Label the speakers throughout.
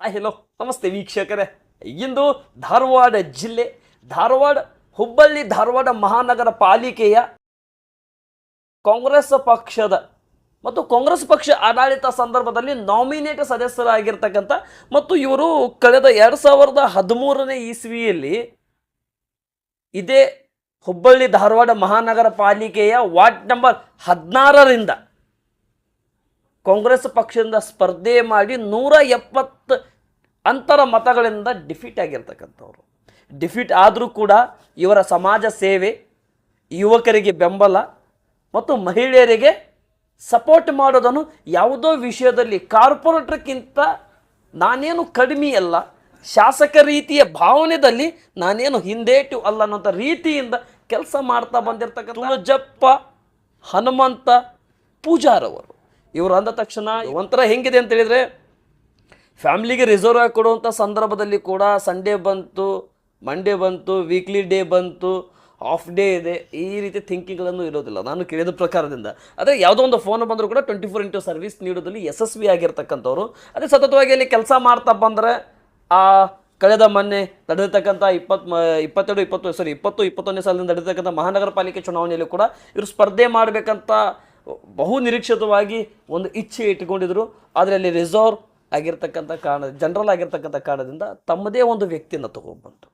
Speaker 1: Hi hello ನಮಸ್ತೆ ವೀಕ್ಷಕರೇ. ಇಂದು ಧಾರವಾಡ ಜಿಲ್ಲೆ, ಧಾರವಾಡ, ಹುಬ್ಬಳ್ಳಿ, ಧಾರವಾಡ ಮಹಾನಗರ ಪಾಲಿಕೆಯ ಕಾಂಗ್ರೆಸ್ ಪಕ್ಷದ ಮತ್ತು ಕಾಂಗ್ರೆಸ್ ಪಕ್ಷ ಆಡಳಿತ ಸಂದರ್ಭದಲ್ಲಿ ನಾಮಿನೇಟ್ ಸದಸ್ಯರಾಗಿರ್ತಕ್ಕಂಥ ಮತ್ತು ಇವರು ಕಳೆದ ಎರಡು ಸಾವಿರದ ಹದಿಮೂರನೇ ಇಸ್ವಿಯಲ್ಲಿ ಇದೇ ಹುಬ್ಬಳ್ಳಿ, ಧಾರವಾಡ ಮಹಾನಗರ ಪಾಲಿಕೆಯ ವಾರ್ಡ್ ನಂಬರ್ ಹದಿನಾರರಿಂದ ಕಾಂಗ್ರೆಸ್ ಪಕ್ಷದಿಂದ ಸ್ಪರ್ಧೆ ಮಾಡಿ ನೂರ ಎಪ್ಪತ್ತು ಅಂತರ ಮತಗಳಿಂದ ಡಿಫೀಟ್ ಆಗಿರ್ತಕ್ಕಂಥವ್ರು. ಡಿಫೀಟ್ ಆದರೂ ಕೂಡ ಇವರ ಸಮಾಜ ಸೇವೆ ಯುವಕರಿಗೆ ಬೆಂಬಲ ಮತ್ತು ಮಹಿಳೆಯರಿಗೆ ಸಪೋರ್ಟ್ ಮಾಡೋದನ್ನು ಯಾವುದೋ ವಿಷಯದಲ್ಲಿ ಕಾರ್ಪೊರೇಟ್ರಕ್ಕಿಂತ ನಾನೇನು ಕಡಿಮೆ ಅಲ್ಲ ಶಾಸಕ ರೀತಿಯ ಭಾವನೆಯಲ್ಲಿ ನಾನೇನು ಹಿಂದೇಟು ಅಲ್ಲ ಅನ್ನೋಂಥ ರೀತಿಯಿಂದ ಕೆಲಸ ಮಾಡ್ತಾ ಬಂದಿರತಕ್ಕಂಥ ಜಪ್ಪ ಹನುಮಂತ ಪೂಜಾರವರು. ಇವರು ಅಂದ ತಕ್ಷಣ ಒಂಥರ ಹೆಂಗಿದೆ ಅಂತ ಹೇಳಿದರೆ, ಫ್ಯಾಮ್ಲಿಗೆ ರಿಸರ್ವ್ ಆಗಿ ಕೊಡುವಂಥ ಸಂದರ್ಭದಲ್ಲಿ ಕೂಡ ಸಂಡೇ ಬಂತು ಮಂಡೇ ಬಂತು ವೀಕ್ಲಿ ಡೇ ಬಂತು ಆಫ್ ಡೇ ಇದೆ, ಈ ರೀತಿ ಥಿಂಕಿಂಗ್ಗಳನ್ನು ಇರೋದಿಲ್ಲ. ನಾನು ಕೇಳಿದ ಪ್ರಕಾರದಿಂದ. ಅದೇ ಯಾವುದೋ ಒಂದು ಫೋನ್ ಬಂದರೂ ಕೂಡ ಟ್ವೆಂಟಿ ಫೋರ್ ಇಂಟು ಸರ್ವಿಸ್ ನೀಡೋದಲ್ಲಿ ಯಶಸ್ವಿ ಆಗಿರ್ತಕ್ಕಂಥವ್ರು. ಅದೇ ಸತತವಾಗಿ ಅಲ್ಲಿ ಕೆಲಸ ಮಾಡ್ತಾ ಬಂದರೆ, ಆ ಕಳೆದ ಮೊನ್ನೆ ನಡೆದಿರ್ತಕ್ಕಂಥ ಇಪ್ಪತ್ ಇಪ್ಪತ್ತೆರಡು, ಇಪ್ಪತ್ತು ಸಾರಿ ಇಪ್ಪತ್ತು, ಇಪ್ಪತ್ತೊಂದನೇ ಸಾಲಿನಿಂದ ನಡೆದಿರ್ತಕ್ಕಂಥ ಮಹಾನಗರ ಪಾಲಿಕೆ ಚುನಾವಣೆಯಲ್ಲಿ ಕೂಡ ಇವರು ಸ್ಪರ್ಧೆ ಮಾಡಬೇಕಂತ ಬಹು ನಿರೀಕ್ಷಿತವಾಗಿ ಒಂದು ಇಚ್ಛೆ ಇಟ್ಟುಕೊಂಡಿದ್ದರು ಆದರೆ ಅಲ್ಲಿ ರಿಸರ್ವ್ ಆಗಿರ್ತಕ್ಕಂಥ ಕಾರಣ ಜನರಲ್ ಆಗಿರ್ತಕ್ಕಂಥ ಕಾರಣದಿಂದ ತಮ್ಮದೇ ಒಂದು ವ್ಯಕ್ತಿಯನ್ನು ತಗೊಂಡ್ಬಂತು.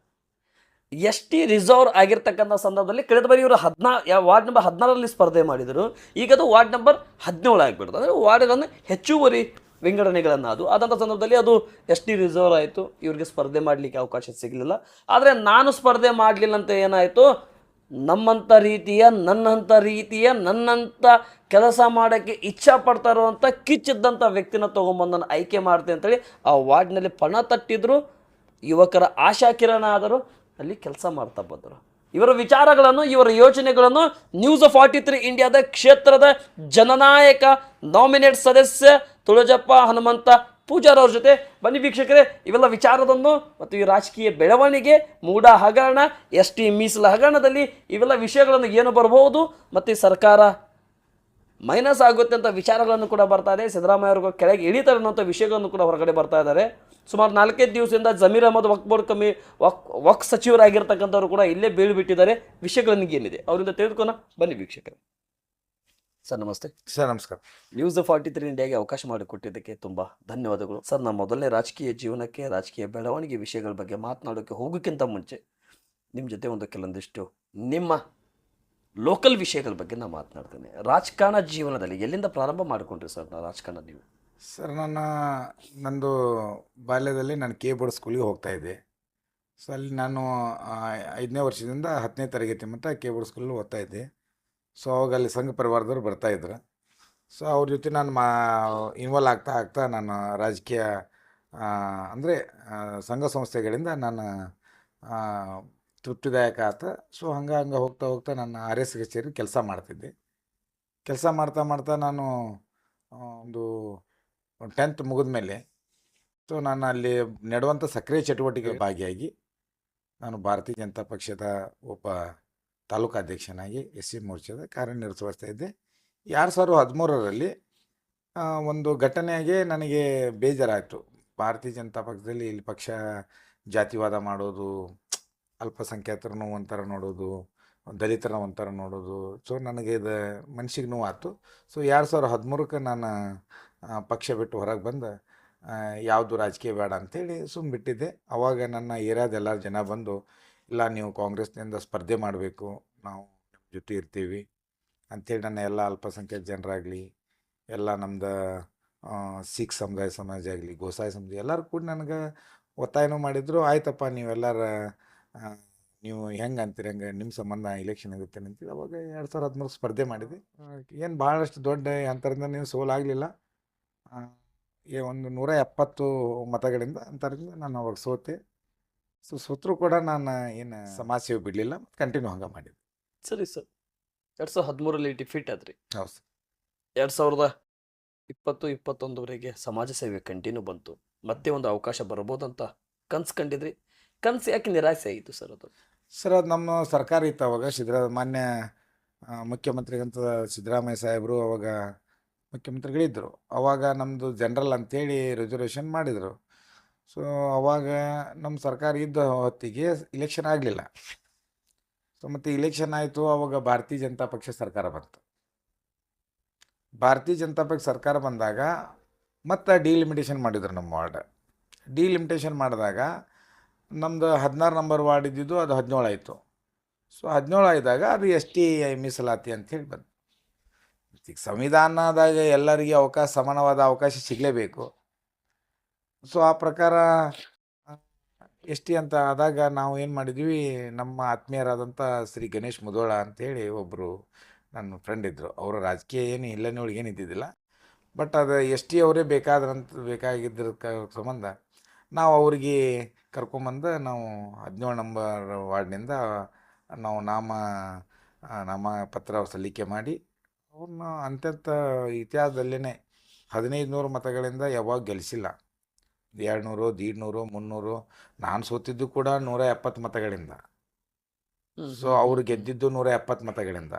Speaker 1: ಎಸ್ ಟಿ ರಿಸರ್ವ್ ಆಗಿರ್ತಕ್ಕಂಥ ಸಂದರ್ಭದಲ್ಲಿ ಕಳೆದ ಬಾರಿ ಇವರು ಹದಿನಾ ವಾರ್ಡ್ ನಂಬರ್ ಹದಿನಾರರಲ್ಲಿ ಸ್ಪರ್ಧೆ ಮಾಡಿದರು. ಈಗ ಅದು ವಾರ್ಡ್ ನಂಬರ್ ಹದಿನೇಳು ಆಗಿಬಿಡ್ತು. ಅಂದರೆ ವಾರ್ಡ್ಗಳನ್ನು ಹೆಚ್ಚುವರಿ ವಿಂಗಡಣೆಗಳನ್ನು ಅದು ಆದಂಥ ಸಂದರ್ಭದಲ್ಲಿ ಅದು ಎಸ್ ಟಿ ರಿಸರ್ವ್ ಆಯಿತು, ಇವರಿಗೆ ಸ್ಪರ್ಧೆ ಮಾಡಲಿಕ್ಕೆ ಅವಕಾಶ ಸಿಗಲಿಲ್ಲ. ಆದರೆ ನಾನು ಸ್ಪರ್ಧೆ ಮಾಡಲಿಲ್ಲ ಅಂತ ಏನಾಯಿತು ನಮ್ಮಂಥ ರೀತಿಯ ನನ್ನಂಥ ರೀತಿಯ ನನ್ನಂಥ ಕೆಲಸ ಮಾಡೋಕ್ಕೆ ಇಚ್ಛಾ ಪಡ್ತಾ ಇರುವಂಥ ಕಿಚ್ಚಿದ್ದಂಥ ವ್ಯಕ್ತಿನ ತೊಗೊಂಬಂದು ನಾನು ಆಯ್ಕೆ ಮಾಡ್ತೀನಿ ಅಂತೇಳಿ ಆ ವಾರ್ಡ್ನಲ್ಲಿ ಪಣ ತಟ್ಟಿದ್ರು, ಯುವಕರ ಆಶಾ ಕಿರಣ ಆದರು ಅಲ್ಲಿ ಕೆಲಸ ಮಾಡ್ತಾ ಬಂದರು. ಇವರ ವಿಚಾರಗಳನ್ನು, ಇವರ ಯೋಚನೆಗಳನ್ನು ನ್ಯೂಸ್ ಫಾರ್ಟಿ ತ್ರೀ ಇಂಡಿಯಾದ ಕ್ಷೇತ್ರದ ಜನನಾಯಕ ನಾಮಿನೇಟ್ ಸದಸ್ಯ ತುಳಜಪ್ಪ ಹನುಮಂತ ಪೂಜಾರ್ ಅವ್ರ ಜೊತೆ. ಬನ್ನಿ ವೀಕ್ಷಕರೇ, ಇವೆಲ್ಲ ವಿಚಾರದನ್ನು ಮತ್ತು ಈ ರಾಜಕೀಯ ಬೆಳವಣಿಗೆ ಮೂಡ ಹಗರಣ ಎಸ್ ಟಿ ಮೀಸಲ ಹಗರಣದಲ್ಲಿ ಇವೆಲ್ಲ ವಿಷಯಗಳನ್ನು ಏನು ಬರಬಹುದು ಮತ್ತು ಸರ್ಕಾರ ಮೈನಸ್ ಆಗುತ್ತೆ ಅಂತ ವಿಚಾರಗಳನ್ನು ಕೂಡ ಬರ್ತಾ ಇದೆ. ಸಿದ್ದರಾಮಯ್ಯ ಅವರು ಕೆಳಗೆ ಇಳಿತಾರೆ ಅನ್ನೋಂಥ ವಿಷಯಗಳನ್ನು ಕೂಡ ಹೊರಗಡೆ ಬರ್ತಾ ಇದ್ದಾರೆ. ಸುಮಾರು ನಾಲ್ಕೈದು ದಿವಸದಿಂದ ಜಮೀರ್ ಅಹಮದ್ ವಕ್ ಬೋರ್ಡ್ ಕಮ್ಮಿ ವಕ್ ವಕ್ ಸಚಿವರಾಗಿರ್ತಕ್ಕಂಥವ್ರು ಕೂಡ ಇಲ್ಲೇ ಬೀಳ್ಬಿಟ್ಟಿದ್ದಾರೆ. ವಿಷಯಗಳನ್ನು ಏನಿದೆ? ಅವರಿಂದ ತಿಳಿದುಕೋಣ ಬನ್ನಿ ವೀಕ್ಷಕರೇ. ಸರ್ ನಮಸ್ತೆ.
Speaker 2: ಸರ್ ನಮಸ್ಕಾರ.
Speaker 1: ನ್ಯೂಸ್ ಫಾರ್ಟಿ ತ್ರೀ ಇಂಡಿಯಾಗೆ ಅವಕಾಶ ಮಾಡಿಕೊಟ್ಟಿದ್ದಕ್ಕೆ ತುಂಬ ಧನ್ಯವಾದಗಳು. ಸರ್ ನಮ್ಮ ಮೊದಲನೇ ರಾಜಕೀಯ ಜೀವನಕ್ಕೆ ರಾಜಕೀಯ ಬೆಳವಣಿಗೆ ವಿಷಯಗಳ ಬಗ್ಗೆ ಮಾತನಾಡೋಕ್ಕೆ ಹೋಗೋಕ್ಕಿಂತ ಮುಂಚೆ ನಿಮ್ಮ ಜೊತೆ ಒಂದು ಕೆಲವೊಂದಿಷ್ಟು ನಿಮ್ಮ ಲೋಕಲ್ ವಿಷಯಗಳ ಬಗ್ಗೆ ನಾನು ಮಾತನಾಡ್ತೇನೆ. ರಾಜಕಾರಣ ಜೀವನದಲ್ಲಿ ಎಲ್ಲಿಂದ ಪ್ರಾರಂಭ ಮಾಡಿಕೊಂಡ್ರಿ ಸರ್ ನಾ ರಾಜಕಾರಣ ನೀವು?
Speaker 2: ಸರ್ ನನ್ನ ನಂದು ಬಾಲ್ಯದಲ್ಲಿ ನಾನು ಕೆ ಬೋರ್ಡ್ ಸ್ಕೂಲಿಗೆ ಹೋಗ್ತಾ ಇದ್ದೆ. ಸೊ ಅಲ್ಲಿ ನಾನು ಐದನೇ ವರ್ಷದಿಂದ ಹತ್ತನೇ ತರಗತಿ ಮತ್ತು ಕೆ ಬೋರ್ಡ್ ಸ್ಕೂಲಲ್ಲಿ ಓದ್ತಾ ಇದ್ದೆ. ಸೊ ಅವಾಗ ಅಲ್ಲಿ ಸಂಘ ಪರಿವಾರದವ್ರು ಬರ್ತಾಯಿದ್ರು ಸೊ ಅವ್ರ ಜೊತೆ ನಾನು ಮಾ ಇನ್ವಾಲ್ವ್ ಆಗ್ತಾ ಆಗ್ತಾ ನಾನು ರಾಜಕೀಯ ಅಂದರೆ ಸಂಘ ಸಂಸ್ಥೆಗಳಿಂದ ನಾನು ತೃಪ್ತಿದಾಯಕ ಆತ. ಸೊ ಹಂಗೆ ಹಂಗೆ ಹೋಗ್ತಾ ಹೋಗ್ತಾ ನಾನು ಆರ್ ಎಸ್ ಕಚೇರಿ ಕೆಲಸ ಮಾಡ್ತಿದ್ದೆ. ಕೆಲಸ ಮಾಡ್ತಾ ಮಾಡ್ತಾ ನಾನು ಒಂದು ಟೆಂತ್ ಮುಗಿದ ಮೇಲೆ ಸೊ ನಾನು ಅಲ್ಲಿ ನಡೆಯುವಂಥ ಸಕ್ರಿಯ ಚಟುವಟಿಕೆ ಭಾಗಿಯಾಗಿ ನಾನು ಭಾರತೀಯ ಜನತಾ ಪಕ್ಷದ ಒಬ್ಬ ತಾಲೂಕು ಅಧ್ಯಕ್ಷನಾಗಿ ಎಸ್ ಸಿ ಮೋರ್ಚಾದ ಕಾರ್ಯನಿರ್ವಹಿಸ್ತಾ ಇದ್ದೆ. ಎರಡು ಸಾವಿರದ ಹದಿಮೂರರಲ್ಲಿ ಒಂದು ಘಟನೆಗೆ ನನಗೆ ಬೇಜಾರಾಯಿತು. ಭಾರತೀಯ ಜನತಾ ಪಕ್ಷದಲ್ಲಿ ಇಲ್ಲಿ ಪಕ್ಷ ಜಾತಿವಾದ ಮಾಡೋದು ಅಲ್ಪಸಂಖ್ಯಾತರನ್ನು ಒಂಥರ ನೋಡೋದು ದಲಿತರನ್ನ ಒಂಥರ ನೋಡೋದು. ಸೊ ನನಗೆ ಇದು ಮನ್ಸಿಗೆ ನೋವಾಯ್ತು. ಸೊ ಎರಡು ಸಾವಿರದ ಹದಿಮೂರಕ್ಕೆ ನಾನು ಪಕ್ಷ ಬಿಟ್ಟು ಹೊರಗೆ ಬಂದು ಯಾವುದು ರಾಜಕೀಯ ಬೇಡ ಅಂತೇಳಿ ಸುಮ್ಮ ಬಿಟ್ಟಿದ್ದೆ ಅವಾಗ ನನ್ನ ಏರಿಯಾದ ಎಲ್ಲ ಜನ ಬಂದು ಇಲ್ಲ, ನೀವು ಕಾಂಗ್ರೆಸ್ನಿಂದ ಸ್ಪರ್ಧೆ ಮಾಡಬೇಕು, ನಾವು ನಿಮ್ಮ ಜೊತೆ ಇರ್ತೀವಿ ಅಂಥೇಳಿ ನನ್ನ ಎಲ್ಲ ಅಲ್ಪಸಂಖ್ಯಾತ ಜನರಾಗಲಿ, ಎಲ್ಲ ನಮ್ದು ಸಿಖ್ ಸಮುದಾಯ ಸಮಾಜ ಆಗಲಿ, ಗೋಸಾಯಿ ಸಮಾಜ ಎಲ್ಲರೂ ಕೂಡ ನನಗೆ ಒತ್ತಾಯನೂ ಮಾಡಿದ್ರು, ಆಯ್ತಪ್ಪ, ನೀವೆಲ್ಲರ ನೀವು ಹೆಂಗೆ ಅಂತೀರಿ, ಹಂಗೆ ನಿಮ್ಮ ಸಂಬಂಧ ಇಲೆಕ್ಷನ್ ಆಗುತ್ತೆ ಅಂತೇಳಿ ಅವಾಗ ಎರಡು ಸಾವಿರದ ಹದಿಮೂರು ಸ್ಪರ್ಧೆ ಮಾಡಿದೆ ಏನು ಭಾಳಷ್ಟು ದೊಡ್ಡ ಅಂಥರಿಂದ ನೀವು ಸೋಲಾಗಲಿಲ್ಲ ಒಂದು ನೂರ ಎಪ್ಪತ್ತು ಮತಗಳಿಂದ ಅಂಥರಿಂದ ನಾನು ಅವಾಗ ಸೋತೆ. ಸೊ ಸೋತ್ರು ಕೂಡ ನಾನು ಏನು ಸಮಾಜ ಸೇವೆ ಬಿಡಲಿಲ್ಲ ಕಂಟಿನ್ಯೂ ಹಂಗೆ ಮಾಡಿದ್ದೆ
Speaker 1: ಸರಿ ಸರ್. ಎರಡು ಸಾವಿರದ ಹದಿಮೂರಲ್ಲಿ ಡಿಫೀಟ್ ಆದ್ರಿ.
Speaker 2: ಹೌದು ಸರ್.
Speaker 1: ಎರಡು ಸಾವಿರದ ಇಪ್ಪತ್ತು ಇಪ್ಪತ್ತೊಂದವರೆಗೆ ಸಮಾಜ ಸೇವೆ ಕಂಟಿನ್ಯೂ ಬಂತು. ಮತ್ತೆ ಒಂದು ಅವಕಾಶ ಬರ್ಬೋದಂತ ಕನ್ಸು ಕಂಡಿದ್ರಿ. ಕನ್ಸು ಯಾಕೆ ನಿರಾಸೆ ಆಯಿತು ಸರ್ ಅದು?
Speaker 2: ಸರ್ ಅದು ನಮ್ಮ ಸರ್ಕಾರ ಇತ್ತು ಅವಾಗ. ಸಿದ್ದರಾ ಮಾನ್ಯ ಆ, ಮುಖ್ಯಮಂತ್ರಿಗಂತ ಸಿದ್ದರಾಮಯ್ಯ ಸಾಹೇಬರು ಅವಾಗ ಮುಖ್ಯಮಂತ್ರಿಗಳಿದ್ದರು ಅವಾಗ ನಮ್ಮದು ಜನರಲ್ ಅಂತೇಳಿ ರಿಸರ್ವೇಷನ್ ಮಾಡಿದರು. ಸೊ ಅವಾಗ ನಮ್ಮ ಸರ್ಕಾರ ಇದ್ದ ಹೊತ್ತಿಗೆ ಇಲೆಕ್ಷನ್ ಆಗಲಿಲ್ಲ. ಸೊ ಮತ್ತು ಇಲೆಕ್ಷನ್ ಆಯಿತು, ಅವಾಗ ಭಾರತೀಯ ಜನತಾ ಪಕ್ಷ ಸರ್ಕಾರ ಬಂತು. ಭಾರತೀಯ ಜನತಾ ಪಕ್ಷ ಸರ್ಕಾರ ಬಂದಾಗ ಮತ್ತೆ ಡಿಲಿಮಿಟೇಷನ್ ಮಾಡಿದ್ರು ನಮ್ಮ ವಾರ್ಡ್. ಡಿಲಿಮಿಟೇಷನ್ ಮಾಡಿದಾಗ ನಮ್ಮದು ಹದಿನಾರು ನಂಬರ್ ವಾರ್ಡ್ ಇದ್ದಿದ್ದು ಅದು ಹದಿನೇಳು ಆಯಿತು. ಸೊ ಹದಿನೇಳು ಆಯ್ದಾಗ ಅದು ಎಸ್ ಟಿ ಮೀಸಲಾತಿ ಅಂತೇಳಿ ಬಂತು. ಈಗ ಸಂವಿಧಾನದಾಗ ಎಲ್ಲರಿಗೆ ಅವಕಾಶ, ಸಮಾನವಾದ ಅವಕಾಶ ಸಿಗಲೇಬೇಕು. ಸೊ, ಆ ಪ್ರಕಾರ ಎಸ್ ಟಿ ಅಂತ ಆದಾಗ ನಾವು ಏನು ಮಾಡಿದ್ವಿ, ನಮ್ಮ ಆತ್ಮೀಯರಾದಂಥ ಶ್ರೀ ಗಣೇಶ್ ಮುದೋಳ ಅಂತೇಳಿ ಒಬ್ಬರು ನನ್ನ ಫ್ರೆಂಡ್ ಇದ್ದರು ಅವರು ರಾಜಕೀಯ ಏನು ಇಲ್ಲನೊಳಗೆ ಏನು ಏನಿದ್ದಿದ್ದಿಲ್ಲ ಬಟ್ ಅದು ಎಸ್ ಟಿ ಅವರೇ ಬೇಕಾದ್ರಂತ ಬೇಕಾಗಿದ್ದರ ಸಂಬಂಧ ನಾವು ಅವ್ರಿಗೆ ಕರ್ಕೊಂಬಂದು ನಾವು ಹದಿನೇಳು ನಂಬರ್ ವಾರ್ಡ್ನಿಂದ ನಾವು ನಾಮ ನಾಮ ನಾಮಪತ್ರ ಸಲ್ಲಿಕೆ ಮಾಡಿ ಅವ್ರನ್ನ ಅಂತ್ಯಂತ ಇತಿಹಾಸದಲ್ಲೇ ಹದಿನೈದು ನೂರು ಮತಗಳಿಂದ ಯಾವಾಗ ಗೆಲ್ಲಿಸಿಲ್ಲ ಎರಡು ನೂರು ದೀಡ್ ನೂರು ಮುನ್ನೂರು ನಾನು ಸೋತಿದ್ದು ಕೂಡ ನೂರ ಎಪ್ಪತ್ತು ಮತಗಳಿಂದ. ಸೊ ಅವ್ರು ಗೆದ್ದಿದ್ದು ನೂರ ಎಪ್ಪತ್ತು ಮತಗಳಿಂದ.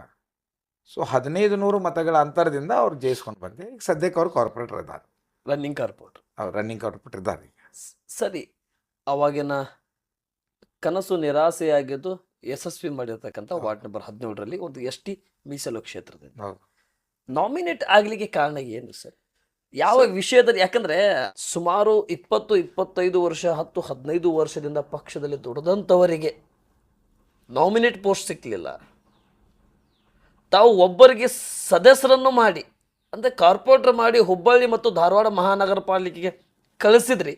Speaker 2: ಸೊ ಹದಿನೈದು ನೂರು ಮತಗಳ ಅಂತರದಿಂದ ಅವ್ರು ಜಯಿಸ್ಕೊಂಡು ಬಂದೆ ಈಗ ಸದ್ಯಕ್ಕೆ ಅವ್ರು ಕಾರ್ಪೊರೇಟರ್ ಇದ್ದಾರೆ.
Speaker 1: ರನ್ನಿಂಗ್ ಕಾರ್ಪೊರೇಟರ್
Speaker 2: ಅವ್ರು ರನ್ನಿಂಗ್ ಕಾರ್ಪೊರೇಟರ್ ಇದ್ದಾರೆ
Speaker 1: ಸರಿ ಅವಾಗಿನ ಕನಸು ನಿರಾಸೆಯಾಗಿದ್ದು ಯಶಸ್ವಿ ಮಾಡಿರ್ತಕ್ಕಂಥ ವಾರ್ಡ್ ನಂಬರ್ ಹದಿನೇಳರಲ್ಲಿ ಒಂದು ಎಸ್ ಟಿ ಮೀಸಲು ಕ್ಷೇತ್ರದಿಂದ. ನಾಮಿನೇಟ್ ಆಗಲಿಕ್ಕೆ ಕಾರಣ ಏನು ಸರ್? ಯಾವ ವಿಷಯದಲ್ಲಿ ಯಾಕಂದ್ರೆ ಸುಮಾರು ಇಪ್ಪತ್ತು ಇಪ್ಪತ್ತೈದು ವರ್ಷ ಹತ್ತು ಹದಿನೈದು ವರ್ಷದಿಂದ ಪಕ್ಷದಲ್ಲಿ ದುಡಿದಂಥವರಿಗೆ ನಾಮಿನೇಟ್ ಪೋಸ್ಟ್ ಸಿಕ್ಕಲಿಲ್ಲ ತಾವು ಒಬ್ಬರಿಗೆ ಸದಸ್ಯರನ್ನು ಮಾಡಿ ಅಂದರೆ ಕಾರ್ಪೊರೇಟರ್ ಮಾಡಿ ಹುಬ್ಬಳ್ಳಿ ಮತ್ತು ಧಾರವಾಡ ಮಹಾನಗರ ಪಾಲಿಕೆಗೆ ಕಳಿಸಿದ್ರಿ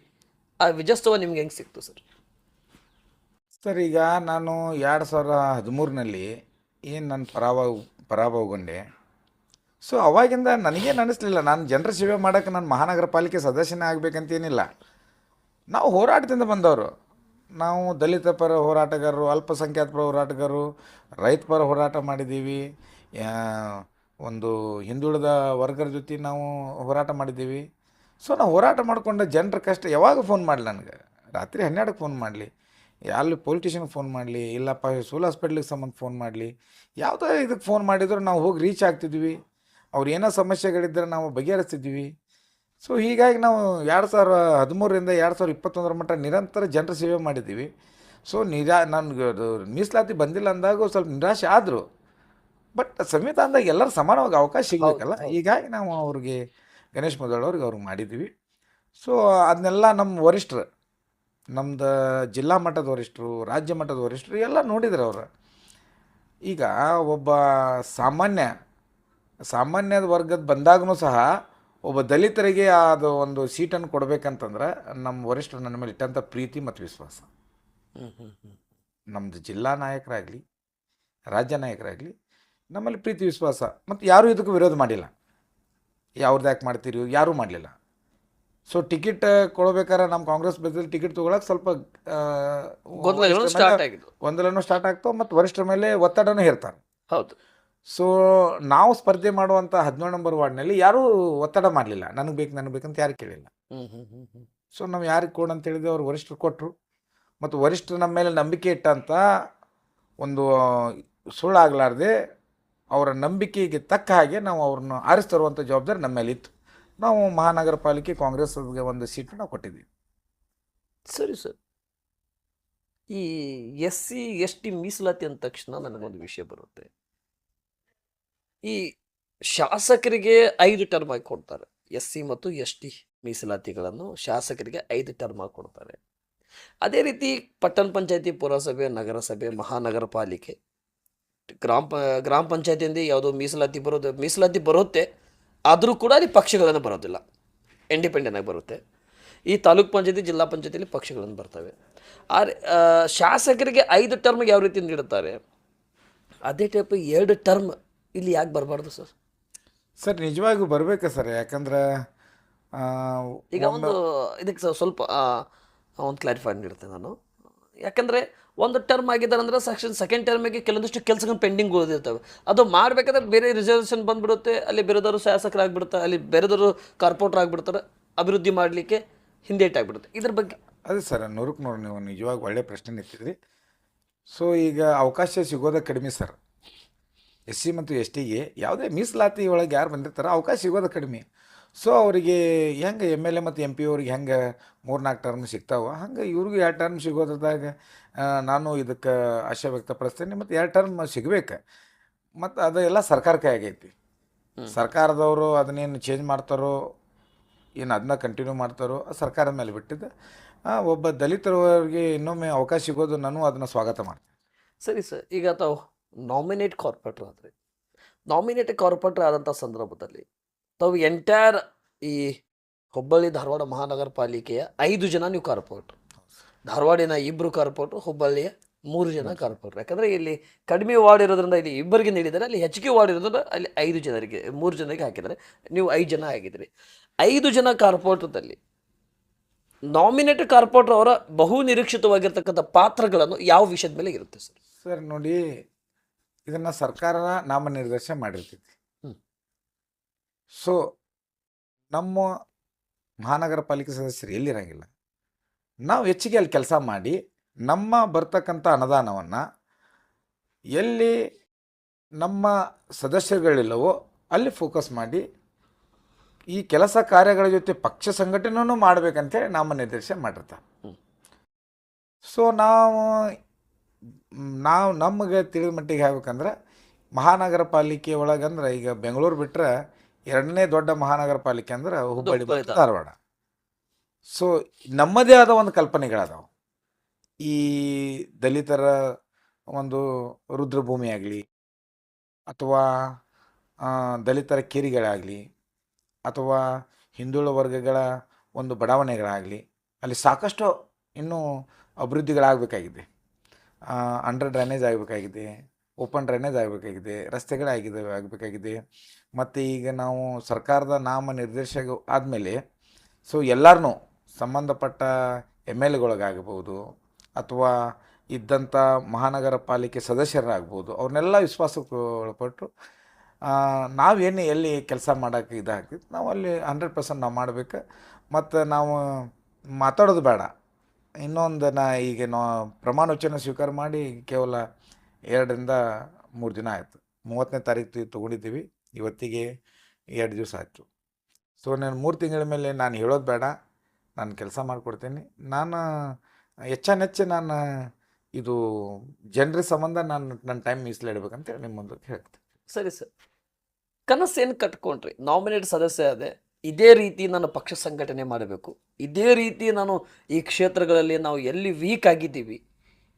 Speaker 1: ಆ ವಿಜಯೋತ್ಸವ ನಿಮ್ಗೆ ಹೆಂಗೆ ಸಿಕ್ತು ಸರ್?
Speaker 2: ಸರ್ ಈಗ ನಾನು ಎರಡು ಸಾವಿರ ಹದಿಮೂರಿನಲ್ಲಿ ಏನು ನಾನು ಪರಾಭವ ಪರಾಭವಗೊಂಡೆ ಸೊ ಅವಾಗಿಂದ ನನಗೇನು ಅನ್ನಿಸ್ಲಿಲ್ಲ ನಾನು ಜನರ ಸೇವೆ ಮಾಡೋಕ್ಕೆ ನಾನು ಮಹಾನಗರ ಪಾಲಿಕೆ ಸದಸ್ಯನೇ ಆಗಬೇಕಂತೇನಿಲ್ಲ ನಾವು ಹೋರಾಟದಿಂದ ಬಂದವರು. ನಾವು ದಲಿತ ಪರ ಹೋರಾಟಗಾರರು, ಅಲ್ಪಸಂಖ್ಯಾತ ಪರ ಹೋರಾಟಗಾರರು, ರೈತ ಪರ ಹೋರಾಟ ಮಾಡಿದ್ದೀವಿ. ಒಂದು ಹಿಂದುಳಿದ ವರ್ಗರ ಜೊತೆ ನಾವು ಹೋರಾಟ ಮಾಡಿದ್ದೀವಿ. ಸೊ ನಾವು ಹೋರಾಟ ಮಾಡಿಕೊಂಡ ಜನರ ಕಷ್ಟ ಯಾವಾಗ ಫೋನ್ ಮಾಡಲಿ ನನಗೆ? ರಾತ್ರಿ ಹನ್ನೆರಡಕ್ಕೆ ಫೋನ್ ಮಾಡಲಿ. ಅಲ್ಲಿ ಪೊಲಿಟಿಷನ್ಗೆ ಫೋನ್ ಮಾಡಲಿ, ಇಲ್ಲಪ್ಪ ಸೂಲ್ ಹಾಸ್ಪಿಟ್ಲಿಗೆ ಸಂಬಂಧ ಫೋನ್ ಮಾಡಲಿ. ಯಾವುದೋ ಇದಕ್ಕೆ ಫೋನ್ ಮಾಡಿದ್ರು ನಾವು ಹೋಗಿ ರೀಚ್ ಆಗ್ತಿದ್ವಿ. ಅವ್ರು ಏನೋ ಸಮಸ್ಯೆಗಳಿದ್ದರೆ ನಾವು ಬಗೆಹರಿಸ್ತಿದ್ವಿ. ಸೊ ಹೀಗಾಗಿ ನಾವು ಎರಡು ಸಾವಿರ ಹದಿಮೂರರಿಂದ ಎರಡು ಸಾವಿರ ಇಪ್ಪತ್ತೊಂದರ ಮಟ್ಟ ನಿರಂತರ ಜನರ ಸೇವೆ ಮಾಡಿದ್ದೀವಿ. ಸೊ ನಿರಾ ನನಗೆ ಅದು ಮೀಸಲಾತಿ ಬಂದಿಲ್ಲ ಅಂದಾಗ ಸ್ವಲ್ಪ ನಿರಾಶೆ ಆದರು. ಬಟ್ ಸಂವಿಧಾನದಾಗ ಎಲ್ಲರೂ ಸಮಾನವಾಗಿ ಅವಕಾಶ ಸಿಗಬೇಕಲ್ಲ? ಹೀಗಾಗಿ ನಾವು ಅವ್ರಿಗೆ ಗಣೇಶ್ ಮೊದಲವ್ರಿಗೆ ಅವ್ರಿಗೆ ಮಾಡಿದ್ವಿ ಸೊ ಅದನ್ನೆಲ್ಲ ನಮ್ಮ ವರಿಷ್ಠರು ನಮ್ಮದು ಜಿಲ್ಲಾ ಮಟ್ಟದ ವರಿಷ್ಠರು ರಾಜ್ಯ ಮಟ್ಟದ ವರಿಷ್ಠರು ಎಲ್ಲ ನೋಡಿದ್ರು ಅವರು. ಈಗ ಒಬ್ಬ ಸಾಮಾನ್ಯ ಸಾಮಾನ್ಯದ ವರ್ಗದ ಬಂದಾಗೂ ಸಹ ಒಬ್ಬ ದಲಿತರಿಗೆ ಅದು ಒಂದು ಸೀಟನ್ನು ಕೊಡಬೇಕಂತಂದ್ರೆ ನಮ್ಮ ವರಿಷ್ಠರು ನನ್ನ ಮೇಲೆ ಇಟ್ಟಂಥ ಪ್ರೀತಿ ಮತ್ತು ವಿಶ್ವಾಸ. ನಮ್ಮದು ಜಿಲ್ಲಾ ನಾಯಕರಾಗಲಿ ರಾಜ್ಯ ನಾಯಕರಾಗಲಿ ನಮ್ಮಲ್ಲಿ ಪ್ರೀತಿ ವಿಶ್ವಾಸ ಮತ್ತು ಯಾರೂ ಇದಕ್ಕೂ ವಿರೋಧ ಮಾಡಿಲ್ಲ. ಯಾವ್ರದ್ದು ಯಾಕೆ ಮಾಡ್ತೀರಿ ಯಾರೂ ಮಾಡಲಿಲ್ಲ. ಸೊ ಟಿಕೆಟ್ ಕೊಡಬೇಕಾದ್ರೆ ನಮ್ಮ ಕಾಂಗ್ರೆಸ್ ಬದಲು ಟಿಕೆಟ್ ತೊಗೊಳಕ್ಕೆ ಸ್ವಲ್ಪ ಗೊಂದಲನೂ ಸ್ಟಾರ್ಟ್ ಆಗ್ತಾವೆ ಮತ್ತು ವರಿಷ್ಠರ ಮೇಲೆ ಒತ್ತಡನೂ ಹೇರ್ತಾರೆ.
Speaker 1: ಹೌದು.
Speaker 2: ಸೊ ನಾವು ಸ್ಪರ್ಧೆ ಮಾಡುವಂಥ ಹದಿನೇಳು ನಂಬರ್ ವಾರ್ಡ್ನಲ್ಲಿ ಯಾರೂ ಒತ್ತಡ ಮಾಡಲಿಲ್ಲ. ನನಗೆ ಬೇಕು ನನಗೆ ಬೇಕಂತ ಯಾರು ಕೇಳಿಲ್ಲ. ಸೊ ನಾವು ಯಾರಿಗೆ ಕೊಡು ಅಂತ ಹೇಳಿದ್ರೆ ಅವ್ರು ವರಿಷ್ಠರು ಕೊಟ್ಟರು ಮತ್ತು ವರಿಷ್ಠರು ನಮ್ಮ ಮೇಲೆ ನಂಬಿಕೆ ಇಟ್ಟಂತ ಒಂದು ಸುಳ್ಳಾಗಲಾರ್ದೆ ಅವರ ನಂಬಿಕೆಗೆ ತಕ್ಕ ಹಾಗೆ ನಾವು ಅವ್ರನ್ನ ಆರಿಸ್ತರುವಂಥ ಜವಾಬ್ದಾರಿ ನಮ್ಮ ಮೇಲೆ ಇತ್ತು. ನಾವು ಮಹಾನಗರ ಪಾಲಿಕೆ ಕಾಂಗ್ರೆಸ್ಗೆ ಒಂದು ಸೀಟ್ ನಾವು ಕೊಟ್ಟಿದ್ದೀವಿ.
Speaker 1: ಸರಿ ಸರ್. ಈ ಎಸ್ ಸಿ ಎಸ್ ಟಿ ಮೀಸಲಾತಿ ಅಂದ ತಕ್ಷಣ ನನಗೊಂದು ವಿಷಯ ಬರುತ್ತೆ. ಈ ಶಾಸಕರಿಗೆ ಐದು ಟರ್ಮ್ ಆಗಿ ಕೊಡ್ತಾರೆ ಎಸ್ ಸಿ ಮತ್ತು ಎಸ್ ಟಿ ಮೀಸಲಾತಿಗಳನ್ನು ಶಾಸಕರಿಗೆ ಐದು ಟರ್ಮ್ ಆಗಿ ಕೊಡ್ತಾರೆ ಅದೇ ರೀತಿ ಪಟ್ಟಣ ಪಂಚಾಯತಿ, ಪುರಸಭೆ, ನಗರಸಭೆ, ಮಹಾನಗರ ಪಾಲಿಕೆ. ಗ್ರಾಮ ಗ್ರಾಮ ಪಂಚಾಯತಿಯಿಂದ ಯಾವುದೋ ಮೀಸಲಾತಿ ಬರೋದು, ಮೀಸಲಾತಿ ಬರುತ್ತೆ. ಆದರೂ ಕೂಡ ಅಲ್ಲಿ ಪಕ್ಷಗಳನ್ನು ಬರೋದಿಲ್ಲ. ಇಂಡಿಪೆಂಡೆಂಟ್ ಆಗಿ ಬರುತ್ತೆ. ಈ ತಾಲೂಕ್ ಪಂಚಾಯತಿ, ಜಿಲ್ಲಾ ಪಂಚಾಯತಿಯಲ್ಲಿ ಪಕ್ಷಗಳನ್ನು ಬರ್ತವೆ. ಆ, ಶಾಸಕರಿಗೆ ಐದು ಟರ್ಮ್ಗೆ ಯಾವ ರೀತಿ ನೀಡುತ್ತಾರೆ? ಅದೇ ಟೈಪ್ ಎರಡು ಟರ್ಮ್ ಇಲ್ಲಿ ಯಾಕೆ ಬರಬಾರ್ದು ಸರ್?
Speaker 2: ಸರ್ ನಿಜವಾಗೂ ಬರಬೇಕಾ ಸರ್ ಯಾಕಂದ್ರೆ
Speaker 1: ಈಗ ಒಂದು ಇದಕ್ಕೆ ಸ್ವಲ್ಪ ಒಂದು ಕ್ಲಾರಿಫೈ ನೀಡ್ತೇನೆ ನಾನು. ಯಾಕಂದರೆ ಒಂದು ಟರ್ಮ್ ಆಗಿದ್ದಾರೆ ಅಂದರೆ ಸೆಕ್ಷನ್ ಸೆಕೆಂಡ್ ಟರ್ಮಿಗೆ ಕೆಲವೊಂದಿಷ್ಟು ಕೆಲಸಗಳು ಪೆಂಡಿಂಗ್ ಉಳಿದಿರ್ತವೆ ಅದು ಮಾಡಬೇಕಾದ್ರೆ ಬೇರೆ ರಿಸರ್ವೇಷನ್ ಬಂದ್ಬಿಡುತ್ತೆ ಅಲ್ಲಿ ಬೇರೆದವರು ಆಗಿಬಿಡುತ್ತೆ ಅಲ್ಲಿ ಬೇರೆದವರು ಕಾರ್ಪೊರೇಟರ್ ಆಗಿಬಿಡ್ತಾರೆ ಅಭಿವೃದ್ಧಿ ಮಾಡಲಿಕ್ಕೆ ಹಿಂದೇಟಾಗ್ಬಿಡುತ್ತೆ ಇದ್ರ ಬಗ್ಗೆ
Speaker 2: ಅದೇ ಸರ್ ನೂರಕ್ಕೆ ನೋಡಿ ನೀವು ನಿಜವಾಗಿ ಒಳ್ಳೆ ಪ್ರಶ್ನೆ ಎತ್ತಿದ್ರಿ ಸೊ ಈಗ ಅವಕಾಶ ಸಿಗೋದೇ ಕಡಿಮೆ ಸರ್. ಎಸ್ ಸಿ ಮತ್ತು ಎಸ್ ಟಿಗೆ ಯಾವುದೇ ಮೀಸಲಾತಿ ಒಳಗೆ ಯಾರು ಬಂದಿರ್ತಾರೋ ಅವಕಾಶ ಸಿಗೋದು ಕಡಿಮೆ. ಸೊ ಅವರಿಗೆ ಹೆಂಗೆ ಎಂ ಎಲ್ ಎ ಮತ್ತು ಎಂ ಪಿ ಅವ್ರಿಗೆ ಹೆಂಗೆ ಮೂರು ನಾಲ್ಕು ಟರ್ಮ್ ಸಿಗ್ತಾವೆ ಹಂಗೆ ಇವ್ರಿಗೂ ಎರಡು ಟರ್ಮ್ ಸಿಗೋದ್ರದಾಗ ನಾನು ಇದಕ್ಕೆ ಆಶೆ ವ್ಯಕ್ತಪಡಿಸ್ತೇನೆ. ಮತ್ತು ಎರಡು ಟರ್ಮ್ ಸಿಗ್ಬೇಕು. ಮತ್ತು ಅದೆಲ್ಲ ಸರ್ಕಾರಕ್ಕೆ ಆಗೈತಿ.
Speaker 1: ಹ್ಮ್.
Speaker 2: ಸರ್ಕಾರದವರು ಅದನ್ನೇನು ಚೇಂಜ್ ಮಾಡ್ತಾರೋ ಏನು ಅದನ್ನ ಕಂಟಿನ್ಯೂ ಮಾಡ್ತಾರೋ ಸರ್ಕಾರದ ಮೇಲೆ ಬಿಟ್ಟಿದ್ದು. ಒಬ್ಬ ದಲಿತರವರಿಗೆ ಇನ್ನೊಮ್ಮೆ ಅವಕಾಶ ಸಿಗೋದು ನಾನು ಅದನ್ನು ಸ್ವಾಗತ ಮಾಡ್ತೀನಿ.
Speaker 1: ಸರಿ ಸರ್ ಈಗ ತಾವು ನಾಮಿನೇಟ್ ಕಾರ್ಪೊರೇಟರ್ ಆದರೆ. ನಾಮಿನೇಟ್ ಕಾರ್ಪೊರೇಟರ್ ಆದಂಥ ಸಂದರ್ಭದಲ್ಲಿ ತಾವು ಎಂಟೈರ್ ಈ ಹುಬ್ಬಳ್ಳಿ ಧಾರವಾಡ ಮಹಾನಗರ ಪಾಲಿಕೆಯ ಐದು ಜನ ನೀವು ಕಾರ್ಪೊರೇಟರ್ ಧಾರವಾಡಿನ ಇಬ್ಬರು ಕಾರ್ಪೊರೇಟರ್ ಹುಬ್ಬಳ್ಳಿಯ ಮೂರು ಜನ ಕಾರ್ಪೊರೇಟರ್ ಯಾಕಂದರೆ ಇಲ್ಲಿ ಕಡಿಮೆ ವಾರ್ಡ್ ಇರೋದ್ರಿಂದ ಇಲ್ಲಿ ಇಬ್ಬರಿಗೆ ನೀಡಿದರೆ ಅಲ್ಲಿ ಹೆಚ್ಚಿಗೆ ವಾರ್ಡ್ ಇರೋದ್ರಿಂದ ಅಲ್ಲಿ ಐದು ಜನರಿಗೆ ಮೂರು ಜನರಿಗೆ ಹಾಕಿದರೆ ನೀವು ಐದು ಜನ ಆಗಿದ್ದೀರಿ. ಐದು ಜನ ಕಾರ್ಪೊರೇಟರ್ದಲ್ಲಿ ನಾಮಿನೇಟ್ ಕಾರ್ಪೊರೇಟರ್ ಅವರ ಬಹು ನಿರೀಕ್ಷಿತವಾಗಿರ್ತಕ್ಕಂಥ ಪಾತ್ರಗಳನ್ನು ಯಾವ ವಿಷಯದ ಮೇಲೆ ಇರುತ್ತೆ ಸರ್?
Speaker 2: ಸರ್ ನೋಡಿ ಇದನ್ನು ಸರ್ಕಾರ ನಾಮನಿರ್ದೇಶನ ಮಾಡಿರ್ತೈತಿ. ಸೊ ನಮ್ಮ ಮಹಾನಗರ ಪಾಲಿಕೆ ಸದಸ್ಯರು ಎಲ್ಲಿರಂಗಿಲ್ಲ ನಾವು ಹೆಚ್ಚಿಗೆ ಅಲ್ಲಿ ಕೆಲಸ ಮಾಡಿ ನಮ್ಮ ಬರ್ತಕ್ಕಂಥ ಅನುದಾನವನ್ನು ಎಲ್ಲಿ ನಮ್ಮ ಸದಸ್ಯರುಗಳಿಲ್ಲವೋ ಅಲ್ಲಿ ಫೋಕಸ್ ಮಾಡಿ ಈ ಕೆಲಸ ಕಾರ್ಯಗಳ ಜೊತೆ ಪಕ್ಷ ಸಂಘಟನೆಯೂ ಮಾಡಬೇಕಂತೇಳಿ ನಾಮನಿರ್ದೇಶನ ಮಾಡಿರ್ತಾರೆ
Speaker 1: ಹ್ಮ್.
Speaker 2: ಸೊ ನಾವು ನಾವು ನಮಗೆ ತಿಳಿದ ಮಟ್ಟಿಗೆ ಹೇಳ್ಬೇಕಂದ್ರೆ ಮಹಾನಗರ ಪಾಲಿಕೆ ಒಳಗಂದ್ರೆ ಈಗ ಬೆಂಗಳೂರು ಬಿಟ್ಟರೆ ಎರಡನೇ ದೊಡ್ಡ ಮಹಾನಗರ ಪಾಲಿಕೆ ಅಂದ್ರೆ ಹುಬ್ಬಳ್ಳಿ ಧಾರವಾಡ. ಸೊ ನಮ್ಮದೇ ಆದ ಒಂದು ಕಲ್ಪನೆಗಳದಾವೆ. ಈ ದಲಿತರ ಒಂದು ರುದ್ರಭೂಮಿ ಆಗಲಿ ಅಥವಾ ದಲಿತರ ಕೇರಿಗಳಾಗಲಿ ಅಥವಾ ಹಿಂದುಳ ವರ್ಗಗಳ ಒಂದು ಬಡಾವಣೆಗಳಾಗಲಿ ಅಲ್ಲಿ ಸಾಕಷ್ಟು ಇನ್ನೂ ಅಭಿವೃದ್ಧಿಗಳಾಗಬೇಕಾಗಿದೆ. ಅಂಡರ್ ಡ್ರೈನೇಜ್ ಆಗಬೇಕಾಗಿದೆ ಓಪನ್ ಡ್ರೈನೇಜ್ ಆಗಬೇಕಾಗಿದೆ ರಸ್ತೆಗಳಾಗಿದೆ ಆಗಬೇಕಾಗಿದೆ. ಮತ್ತು ಈಗ ನಾವು ಸರ್ಕಾರದ ನಾಮ ನಿರ್ದೇಶಕ ಆದಮೇಲೆ ಸೊ ಎಲ್ಲರೂ ಸಂಬಂಧಪಟ್ಟ ಎಂ ಎಲ್ ಎಗಳಿಗಾಗಬಹುದು ಅಥವಾ ಇದ್ದಂಥ ಮಹಾನಗರ ಪಾಲಿಕೆ ಸದಸ್ಯರಾಗ್ಬೋದು ಅವ್ರನ್ನೆಲ್ಲ ವಿಶ್ವಾಸಕ್ಕೆ ಒಳಪಟ್ಟು ನಾವೇನು ಎಲ್ಲಿ ಕೆಲಸ ಮಾಡೋಕ್ಕೆ ಇದಾಗ್ತಿತ್ತು, ನಾವು ಅಲ್ಲಿ ಹಂಡ್ರೆಡ್ ಪರ್ಸೆಂಟ್ ನಾವು ಮಾಡಬೇಕು. ಮತ್ತು ನಾವು ಮಾತಾಡೋದು ಬೇಡ. ಇನ್ನೊಂದು ನಾ ಈಗ ನಾ ಪ್ರಮಾಣ ವಚನ ಸ್ವೀಕಾರ ಮಾಡಿ ಕೇವಲ ಎರಡರಿಂದ ಮೂರು ದಿನ ಆಯಿತು. ಮೂವತ್ತನೇ ತಾರೀಕು ತೊಗೊಂಡಿದ್ದೀವಿ. ಇವತ್ತಿಗೆ ಎರಡು ದಿವಸ ಆಯಿತು. ಸೊ ನಾನು ಮೂರು ತಿಂಗಳ ಮೇಲೆ ನಾನು ಹೇಳೋದು ಬೇಡ. ನಾನು ಕೆಲಸ ಮಾಡಿಕೊಡ್ತೀನಿ. ನಾನು ಹೆಚ್ಚಾನೆಚ್ಚು ನಾನು ಇದು ಜನರ ಸಂಬಂಧ ನಾನು ನನ್ನ ಟೈಮ್ ಮೀಸಲಿಡ್ಬೇಕಂತೇಳಿ ನಿಮ್ಮ ಮುಂದಕ್ಕೆ ಹೇಳ್ತೀನಿ
Speaker 1: ಸರಿ ಸರ್. ಕನಸೇನು ಕಟ್ಕೊಂಡ್ರಿ? ನಾಮಿನೇಟ್ ಸದಸ್ಯ ಅದೇ ಇದೇ ರೀತಿ ನಾನು ಪಕ್ಷ ಸಂಘಟನೆ ಮಾಡಬೇಕು. ಇದೇ ರೀತಿ ನಾನು ಈ ಕ್ಷೇತ್ರಗಳಲ್ಲಿ ನಾವು ಎಲ್ಲಿ ವೀಕ್ ಆಗಿದ್ದೀವಿ,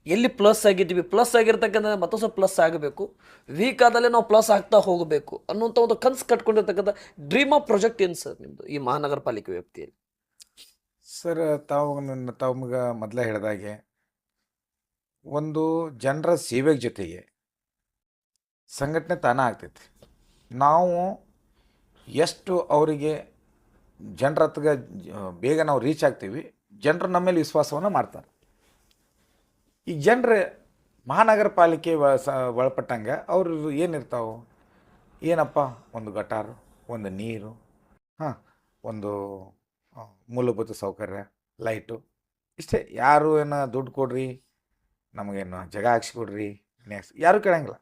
Speaker 1: ಎಲ್ಲಿ ಪ್ಲಸ್ ಆಗಿದ್ದೀವಿ ಪ್ಲಸ್ ಆಗಿರ್ತಕ್ಕಂಥ ಮತ್ತೊಂದು ಪ್ಲಸ್ ಆಗಬೇಕು. ವೀಕ್ ಆದಲ್ಲೇ ನಾವು ಪ್ಲಸ್ ಆಗ್ತಾ ಹೋಗಬೇಕು ಅನ್ನುವಂಥ ಒಂದು ಕನ್ಸ್ ಕಟ್ಕೊಂಡಿರ್ತಕ್ಕಂಥ ಡ್ರೀಮ್ ಆಫ್ ಪ್ರಾಜೆಕ್ಟ್ ಏನು ಸರ್ ನಿಮ್ಮದು ಈ ಮಹಾನಗರ ಪಾಲಿಕೆ ವ್ಯಾಪ್ತಿಯಲ್ಲಿ?
Speaker 2: ಸರ್, ತಾವು ನನ್ನ ತಮ್ಗೆ ಮೊದಲೇ ಹೇಳಿದಾಗೆ ಒಂದು ಜನರ ಸೇವೆ ಜೊತೆಗೆ ಸಂಘಟನೆ ತಾನೇ ಆಗ್ತೈತಿ. ನಾವು ಎಷ್ಟು ಅವರಿಗೆ ಜನರ ಹತ್ರ ಬೇಗ ನಾವು ರೀಚ್ ಆಗ್ತೀವಿ, ಜನರು ನಮ್ಮ ಮೇಲೆ ವಿಶ್ವಾಸವನ್ನು ಮಾಡ್ತಾರೆ. ಈ ಜನರ ಮಹಾನಗರ ಪಾಲಿಕೆ ಒಳಪಟ್ಟಂಗೆ ಅವರು ಏನಿರ್ತಾವೆ, ಏನಪ್ಪ ಒಂದು ಗಟಾರು, ಒಂದು ನೀರು, ಹಾಂ, ಒಂದು ಮೂಲಭೂತ ಸೌಕರ್ಯ, ಲೈಟು, ಇಷ್ಟೇ ಯಾರು ಏನು ದುಡ್ಡು ಕೊಡ್ರಿ, ನಮಗೇನು ಜಾಗ ಹಾಕ್ಸ್ಕೊಡ್ರಿ ನೆಕ್ಸ್ಟ್ ಯಾರೂ ಕೇಳೋಂಗಿಲ್ಲ.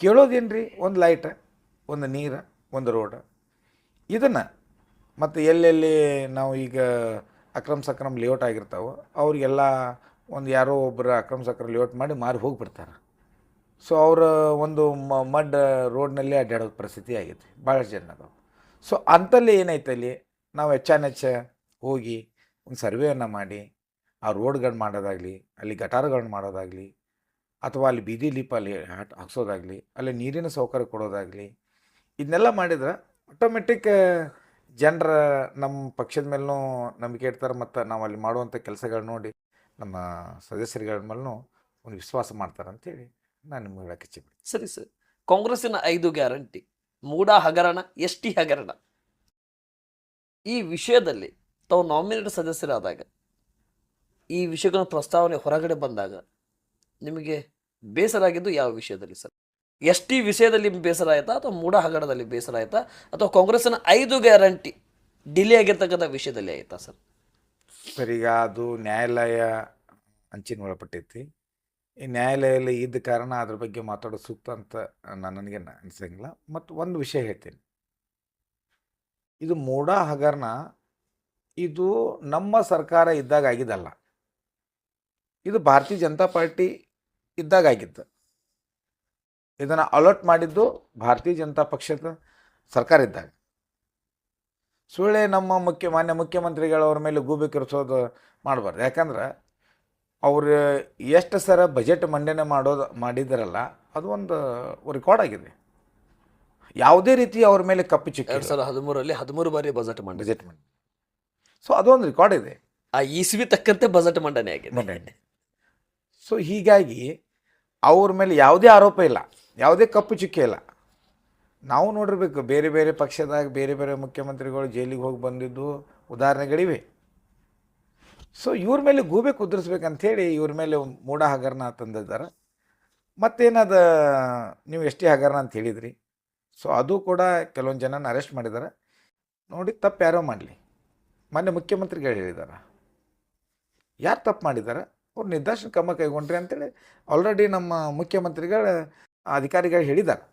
Speaker 2: ಕೇಳೋದೇನು ರೀ ಒಂದು ಲೈಟ್, ಒಂದು ನೀರು, ಒಂದು ರೋಡ್. ಇದನ್ನು ಮತ್ತು ಎಲ್ಲೆಲ್ಲಿ ನಾವು ಈಗ ಅಕ್ರಮ ಸಕ್ರಮ ಲೇಔಟ್ ಆಗಿರ್ತಾವೆ, ಅವ್ರಿಗೆಲ್ಲ ಒಂದು ಯಾರೋ ಒಬ್ಬರು ಅಕ್ರಮ ಸಕ್ರಮ ಲೇಔಟ್ ಮಾಡಿ ಮಾರಿ ಹೋಗಿಬಿಡ್ತಾರೆ. ಸೊ ಅವರ ಒಂದು ಮಡ್ ರೋಡ್ನಲ್ಲಿ ಅಡ್ಡಾಡೋ ಪರಿಸ್ಥಿತಿ ಆಗೈತಿ ಭಾಳಷ್ಟು ಜನ ಅದಾವೆ. ಸೊ ಅಂಥಲ್ಲಿ ಏನೈತೆ ಅಲ್ಲಿ, ನಾವು ಎಚ್ ಹೋಗಿ ಒಂದು ಸರ್ವೆಯನ್ನು ಮಾಡಿ, ಆ ರೋಡ್ಗಳು ಮಾಡೋದಾಗಲಿ, ಅಲ್ಲಿ ಗಟಾರಗಳನ್ನ ಮಾಡೋದಾಗಲಿ, ಅಥವಾ ಅಲ್ಲಿ ಬೀದಿ ಲೀಪ್ ಅಲ್ಲಿ ಹಾಟ್ ಹಾಕ್ಸೋದಾಗಲಿ, ಅಲ್ಲಿ ನೀರಿನ ಸೌಕರ್ಯ ಕೊಡೋದಾಗಲಿ, ಇದನ್ನೆಲ್ಲ ಮಾಡಿದ್ರೆ ಆಟೋಮೆಟಿಕ್ ಜನರ ನಮ್ಮ ಪಕ್ಷದ ಮೇಲೂ ನಂಬಿಕೆ ಇಡ್ತಾರೆ ಮತ್ತು ನಾವು ಅಲ್ಲಿ ಮಾಡುವಂಥ ಕೆಲಸಗಳು ನೋಡಿ ನಮ್ಮ ಸದಸ್ಯರುಗಳ ಮೇಲೂ ಒಂದು ವಿಶ್ವಾಸ ಮಾಡ್ತಾರೆ ಅಂತೇಳಿ ನಾನು ನಿಮ್ಗೆ ಹೇಳಕ್ಕೆ ಇಚ್ಛೆ
Speaker 1: ಸರಿ ಸರ್. ಕಾಂಗ್ರೆಸ್ಸಿನ ಐದು ಗ್ಯಾರಂಟಿ. ಮೂಡ ಹಗರಣ, ಎಸ್ ಟಿ ಹಗರಣ. ಈ ವಿಷಯದಲ್ಲಿ ತಾವು ನಾಮಿನೇಟ್ ಸದಸ್ಯರಾದಾಗ, ಈ ವಿಷಯಗಳ ಪ್ರಸ್ತಾವನೆ ಹೊರಗಡೆ ಬಂದಾಗ ನಿಮಗೆ ಬೇಸರ ಆಗಿದ್ದು ಯಾವ ವಿಷಯದಲ್ಲಿ ಸರ್? ಎಸ್ ಟಿ ವಿಷಯದಲ್ಲಿ ಬೇಸರ ಆಯಿತಾ ಅಥವಾ ಮೂಡ ಹಗರಣದಲ್ಲಿ ಬೇಸರ ಆಯ್ತಾ ಅಥವಾ ಕಾಂಗ್ರೆಸ್ನ ಐದು ಗ್ಯಾರಂಟಿ ಡಿಲೇ ಆಗಿರ್ತಕ್ಕಂಥ ವಿಷಯದಲ್ಲಿ ಆಯ್ತಾ ಸರ್?
Speaker 2: ಸರ್, ಈಗ ಅದು ನ್ಯಾಯಾಲಯ ಅಂಚಿನ ಒಳಪಟ್ಟೈತಿ ಈ ನ್ಯಾಯಾಲಯದಲ್ಲಿ ಇದ್ದ ಕಾರಣ ಅದ್ರ ಬಗ್ಗೆ ಮಾತಾಡೋ ಸೂಕ್ತ ಅಂತ ನಾನು ನನಗೆ ಅನಿಸಂಗಿಲ್ಲ. ಮತ್ತು ಒಂದು ವಿಷಯ ಹೇಳ್ತೀನಿ. ಇದು ಮೂಡ ಹಗರಣ, ಇದು ನಮ್ಮ ಸರ್ಕಾರ ಇದ್ದಾಗ ಆಗಿದ್ದಲ್ಲ. ಇದು ಭಾರತೀಯ ಜನತಾ ಪಾರ್ಟಿ ಇದ್ದಾಗ ಆಗಿತ್ತು ಇದನ್ನು ಅಲರ್ಟ್ ಮಾಡಿದ್ದು ಭಾರತೀಯ ಜನತಾ ಪಕ್ಷದ ಸರ್ಕಾರ ಇದ್ದಾಗ. ಸುಳ್ಳೆ ನಮ್ಮ ಮುಖ್ಯ ಮಾನ್ಯ ಮುಖ್ಯಮಂತ್ರಿಗಳವ್ರ ಮೇಲೆ ಗೂಬೆ ಕಿರಿಸೋದು ಮಾಡಬಾರ್ದು. ಯಾಕಂದ್ರೆ ಅವರು ಎಷ್ಟು ಸರ ಬಜೆಟ್ ಮಂಡನೆ ಮಾಡೋದು ಮಾಡಿದಾರಲ್ಲ ಅದು ಒಂದು ರೆಕಾರ್ಡ್ ಆಗಿದೆ. ಯಾವುದೇ ರೀತಿ ಅವ್ರ ಮೇಲೆ ಕಪ್ಪು ಚಿಕ್ಕ
Speaker 1: ಎರಡು ಸಾವಿರದ ಹದಿಮೂರಲ್ಲಿ ಹದಿಮೂರು ಬಾರಿ ಬಜೆಟ್ ಮಂಡನೆ.
Speaker 2: ಬಜೆಟ್ ಮಂಡನೆ. ಸೊ ಅದೊಂದು ರೆಕಾರ್ಡ್ ಇದೆ.
Speaker 1: ಆ ಇಸ್ವಿ ತಕ್ಕಂತೆ ಬಜೆಟ್ ಮಂಡನೆ ಆಗಿದೆ.
Speaker 2: ಮಂಡನೆ. ಸೊ ಹೀಗಾಗಿ ಅವ್ರ ಮೇಲೆ ಯಾವುದೇ ಆರೋಪ ಇಲ್ಲ. ಯಾವುದೇ ಕಪ್ಪು ಚುಕ್ಕೆ ಇಲ್ಲ. ನಾವು ನೋಡಿರ್ಬೇಕು, ಬೇರೆ ಬೇರೆ ಪಕ್ಷದಾಗ ಬೇರೆ ಬೇರೆ ಮುಖ್ಯಮಂತ್ರಿಗಳು ಜೈಲಿಗೆ ಹೋಗಿ ಬಂದಿದ್ದು ಉದಾಹರಣೆಗಳಿವೆ. ಸೊ ಇವ್ರ ಮೇಲೆ ಗೂಬೆ ಕುದುರಿಸ್ಬೇಕಂಥೇಳಿ ಇವ್ರ ಮೇಲೆ ಮೂಢ ಹಗರಣ ತಂದಿದ್ದಾರೆ. ಮತ್ತೇನದ, ನೀವು ಎಷ್ಟೇ ಹಗರಣ ಅಂತ ಹೇಳಿದ್ರಿ. ಸೊ ಅದು ಕೂಡ ಕೆಲವೊಂದು ಜನನ ಅರೆಸ್ಟ್ ಮಾಡಿದ್ದಾರೆ. ನೋಡಿ, ತಪ್ಪು ಯಾರೋ ಮಾಡಲಿ. ಮೊನ್ನೆ ಮುಖ್ಯಮಂತ್ರಿಗಳು ಹೇಳಿದ್ದಾರೆ ಯಾರು ತಪ್ಪು ಮಾಡಿದ್ದಾರೆ ಅವ್ರು ನಿರ್ದರ್ಶನ ಕ್ರಮ ಕೈಗೊಂಡ್ರಿ ಅಂತೇಳಿ. ಆಲ್ರೆಡಿ ನಮ್ಮ ಮುಖ್ಯಮಂತ್ರಿಗಳ ಅಧಿಕಾರಿಗಳು ಹೇಳಿದ್ದಾರೆ.